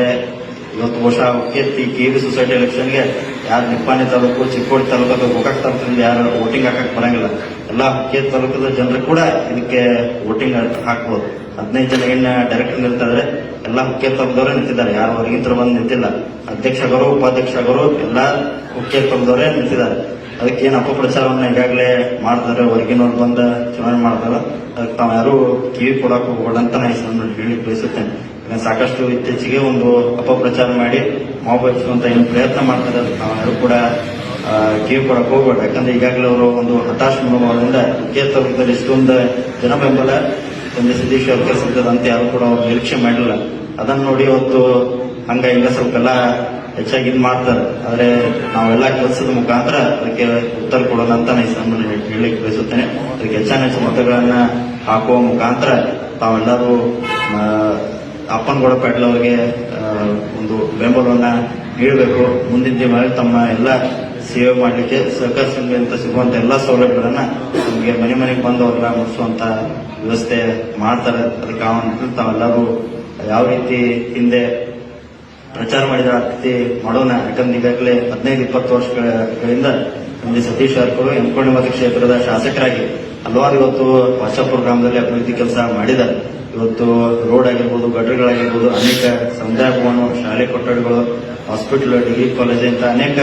ಇವತ್ತು ವರ್ಷ ಕೀರ್ತಿ ಕೆ ಸೊಸೈಟಿ ಎಲೆಕ್ಷನ್ಗೆ ಯಾರು ನಿಪ್ಪಾಣಿ ತಾಲೂಕು ಚಿಕ್ಕೋಡಿ ತಾಲೂಕು ಗೋಕಾಕ್ ತಾಲೂಕಿನಲ್ಲಿ ಯಾರು ವೋಟಿಂಗ್ ಹಾಕಕ್ ಬರಂಗಿಲ್ಲ. ಎಲ್ಲ ಹುಕ್ಕೇರಿ ತಾಲೂಕದ ಜನರು ಕೂಡ ಇದಕ್ಕೆ ವೋಟಿಂಗ್ ಹಾಕ್ಬೋದು. ಹದಿನೈದು ಜನ ಏನ್ ಡೈರೆಕ್ಟ್ ನಿಲ್ತಿದ್ರೆ ಎಲ್ಲ ತಾಲೂಕದವರೇ ನಿಂತಿದ್ದಾರೆ. ಯಾರು ಹೊರಗಿದ್ರ ಬಂದು ನಿಂತಿಲ್ಲ. ಅಧ್ಯಕ್ಷಗರು, ಉಪಾಧ್ಯಕ್ಷಗರು ಎಲ್ಲ ಮುಖ್ಯ ತಾಲೂಕದವರೇ ನಿಂತಿದ್ದಾರೆ. ಅದಕ್ಕೆ ಏನು ಅಪಪ್ರಚಾರವನ್ನು ಈಗಾಗಲೇ ಮಾಡ್ತಾರೆ. ಹೊರಗಿನವ್ರು ಬಂದ ಚುನಾವಣೆ ಮಾಡ್ತಾರೆ. ಅದಕ್ಕೆ ತಾವು ಯಾರು ಕಿವಿ ಕೊಡಕ್ಕೆ ಹೋಗ್ಬೇಡ ಅಂತ ನಾನು ಹೇಳಿ ಬಯಸುತ್ತೇನೆ. ಸಾಕಷ್ಟು ಇತ್ತೀಚೆಗೆ ಒಂದು ಅಪಪ್ರಚಾರ ಮಾಡಿ ಮಾವು ಹಚ್ಚುವಂತ ಏನು ಪ್ರಯತ್ನ ಮಾಡ್ತಾರೆ. ಅದಕ್ಕೆ ತಾವು ಯಾರು ಕೂಡ ಕಿವಿ ಕೊಡಕ್ಕೆ ಹೋಗ್ಬೇಡ. ಯಾಕಂದ್ರೆ ಈಗಾಗಲೇ ಅವರು ಒಂದು ಹತಾಶ ಮನೋಭಾವದಿಂದ ಮುಖ್ಯ ತಾಲೂಕದಲ್ಲಿ ಇಷ್ಟೊಂದು ಜನ ಬೆಂಬಲ ತಂದೆ ಸಿದ್ದೇಶ್ ಸಿಗ್ತದೆ ಅಂತ ಯಾರು ಕೂಡ ಅವ್ರು ನಿರೀಕ್ಷೆ ಮಾಡಿಲ್ಲ ಅದನ್ನ ನೋಡಿ ಇವತ್ತು ಹಂಗ ಹಿಂಗ ಸ್ವಲ್ಪ ಎಲ್ಲ ಹೆಚ್ಚಾಗಿ ಇದು ಮಾಡ್ತಾರೆ. ಆದ್ರೆ ನಾವೆಲ್ಲ ಕೆಲಸದ ಮುಖಾಂತರ ಅದಕ್ಕೆ ಉತ್ತರ ಕೊಡೋಣ ಅಂತ ಈ ಸಂಬಂಧ ಹೇಳಲಿಕ್ಕೆ ಬಯಸುತ್ತೇನೆ. ಅದಕ್ಕೆ ಹೆಚ್ಚಾನ ಹೆಚ್ಚು ಮತಗಳನ್ನ ಹಾಕುವ ಮುಖಾಂತರ ತಾವೆಲ್ಲರೂ ಅಪ್ಪನಗೌಡ ಪಾಟೀಲ್ ಅವರಿಗೆ ಒಂದು ಬೆಂಬಲವನ್ನ ನೀಡಬೇಕು. ಮುಂದಿನ ದಿನ ತಮ್ಮ ಎಲ್ಲ ಸೇವೆ ಮಾಡಲಿಕ್ಕೆ ಸಹಕಾರ ಅಂತ ಸಿಗುವಂತ ಎಲ್ಲ ಸೌಲಭ್ಯಗಳನ್ನು ನಮಗೆ ಮನೆ ಮನೆಗೆ ಬಂದು ಅವ್ರನ್ನ ಮುಗಿಸುವಂತ ವ್ಯವಸ್ಥೆ ಮಾಡ್ತಾರೆ. ಅದಕ್ಕೆ ನಿಟ್ಟಿನಲ್ಲಿ ತಾವೆಲ್ಲರೂ ಯಾವ ರೀತಿ ಹಿಂದೆ ಪ್ರಚಾರ ಮಾಡಿದ ಆ ಮಾಡೋಣ. ಯಾಕಂದ್ರೆ ಈಗಾಗಲೇ ಹದಿನೈದು, ಇಪ್ಪತ್ತು ವರ್ಷಗಳಿಂದ ನಮಗೆ ಸತೀಶ್ ಜಾರಕಿಹೊಳಿ ಎಂಕೋಣಿ ಕ್ಷೇತ್ರದ ಶಾಸಕರಾಗಿ ಹಲವಾರು ಇವತ್ತು ವರ್ಷಪುರ ಗ್ರಾಮದಲ್ಲಿ ಅಭಿವೃದ್ಧಿ ಕೆಲಸ ಮಾಡಿದ್ದಾರೆ. ಇವತ್ತು ರೋಡ್ ಆಗಿರ್ಬೋದು ಗಡ್ರಗಳಾಗಿರ್ಬೋದು ಅನೇಕ ಸಮುದಾಯ ಭವನ ಶಾಲೆ ಕೊಠಡಿಗಳು ಹಾಸ್ಪಿಟಲ್ ಡಿಗ್ರಿ ಕಾಲೇಜ್ ಅಂತ ಅನೇಕ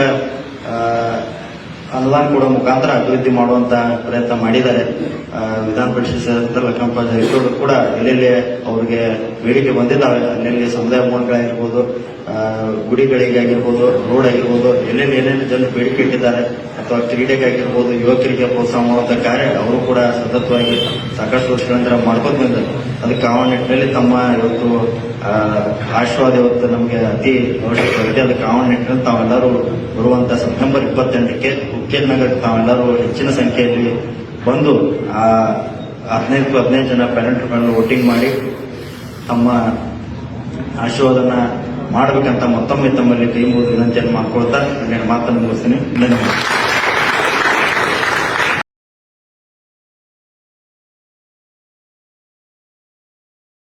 ಅನುದಾನ ಕೊಡೋ ಮುಖಾಂತರ ಅಭಿವೃದ್ಧಿ ಮಾಡುವಂತ ಪ್ರಯತ್ನ ಮಾಡಿದ್ದಾರೆ. ವಿಧಾನ ಪರಿಷತ್ ಸದಸ್ಯರ ಲಕ್ಕಂಪ ಕೂಡ ಎಲ್ಲೆಲ್ಲಿ ಅವ್ರಿಗೆ ಬೇಡಿಕೆ ಬಂದಿದ್ದಾವೆ ಅಲ್ಲೆಲ್ಲಿ ಸಮುದಾಯ ಭವನಗಳಾಗಿರ್ಬೋದು ಆ, ಗುಡಿಗಳಿಗೆ ಆಗಿರ್ಬೋದು ರೋಡ್ ಆಗಿರ್ಬೋದು ಎಲ್ಲೆಲ್ಲಿ ಏನೇನು ಜನರು ಬೇಡಿಕೆ ಇಟ್ಟಿದ್ದಾರೆ ಅಥವಾ ಕ್ರೀಡೆಗಾಗಿರ್ಬೋದು ಯುವಕರಿಗೆ ಪ್ರೋತ್ಸಾಹ ಮಾಡುವಂಥ ಕಾರ್ಯ ಅವರು ಕೂಡ ಸತತವಾಗಿ ಸಾಕಷ್ಟು ವರ್ಷಗಳಿಂದ ಮಾಡ್ಕೊತ ಬಂದಿದ್ದಾರೆ ಅದಕ್ಕೆ ಆ ನಿಟ್ಟಿನಲ್ಲಿ ತಮ್ಮ ಇವತ್ತು ಆಶೀರ್ವಾದ ಇವತ್ತು ನಮಗೆ ಅತಿ ಅವಶ್ಯಕವಾಗಿದೆ ಅದಕ್ಕೆ ಆ ನಿಟ್ಟಿನಲ್ಲಿ ತಾವೆಲ್ಲರೂ ಬರುವಂಥ ಸೆಪ್ಟೆಂಬರ್ ಇಪ್ಪತ್ತೆಂಟಕ್ಕೆ ಹುಕ್ಕೇರಿ ನಗರಕ್ಕೆ ತಾವೆಲ್ಲರೂ ಹೆಚ್ಚಿನ ಸಂಖ್ಯೆಯಲ್ಲಿ ಬಂದು ಆ ಹದಿನೈದು ಹದಿನೈದು ಜನ ಪ್ಯಾರೆಂಟ್ಗಳನ್ನು ವೋಟಿಂಗ್ ಮಾಡಿ ತಮ್ಮ ಆಶೀರ್ವಾದನ ಮಾಡಬೇಕಂತ ಮತ್ತೊಮ್ಮೆ ತಮ್ಮಲ್ಲಿ ಕೈ ಮುಗಿದು ವಿನಂತಿಯನ್ನು ಮಾಡ್ಕೊಳ್ತಾ ನನ್ನ ಮಾತನ್ನು ಮುಗಿಸ್ತೀನಿ. ಧನ್ಯವಾದ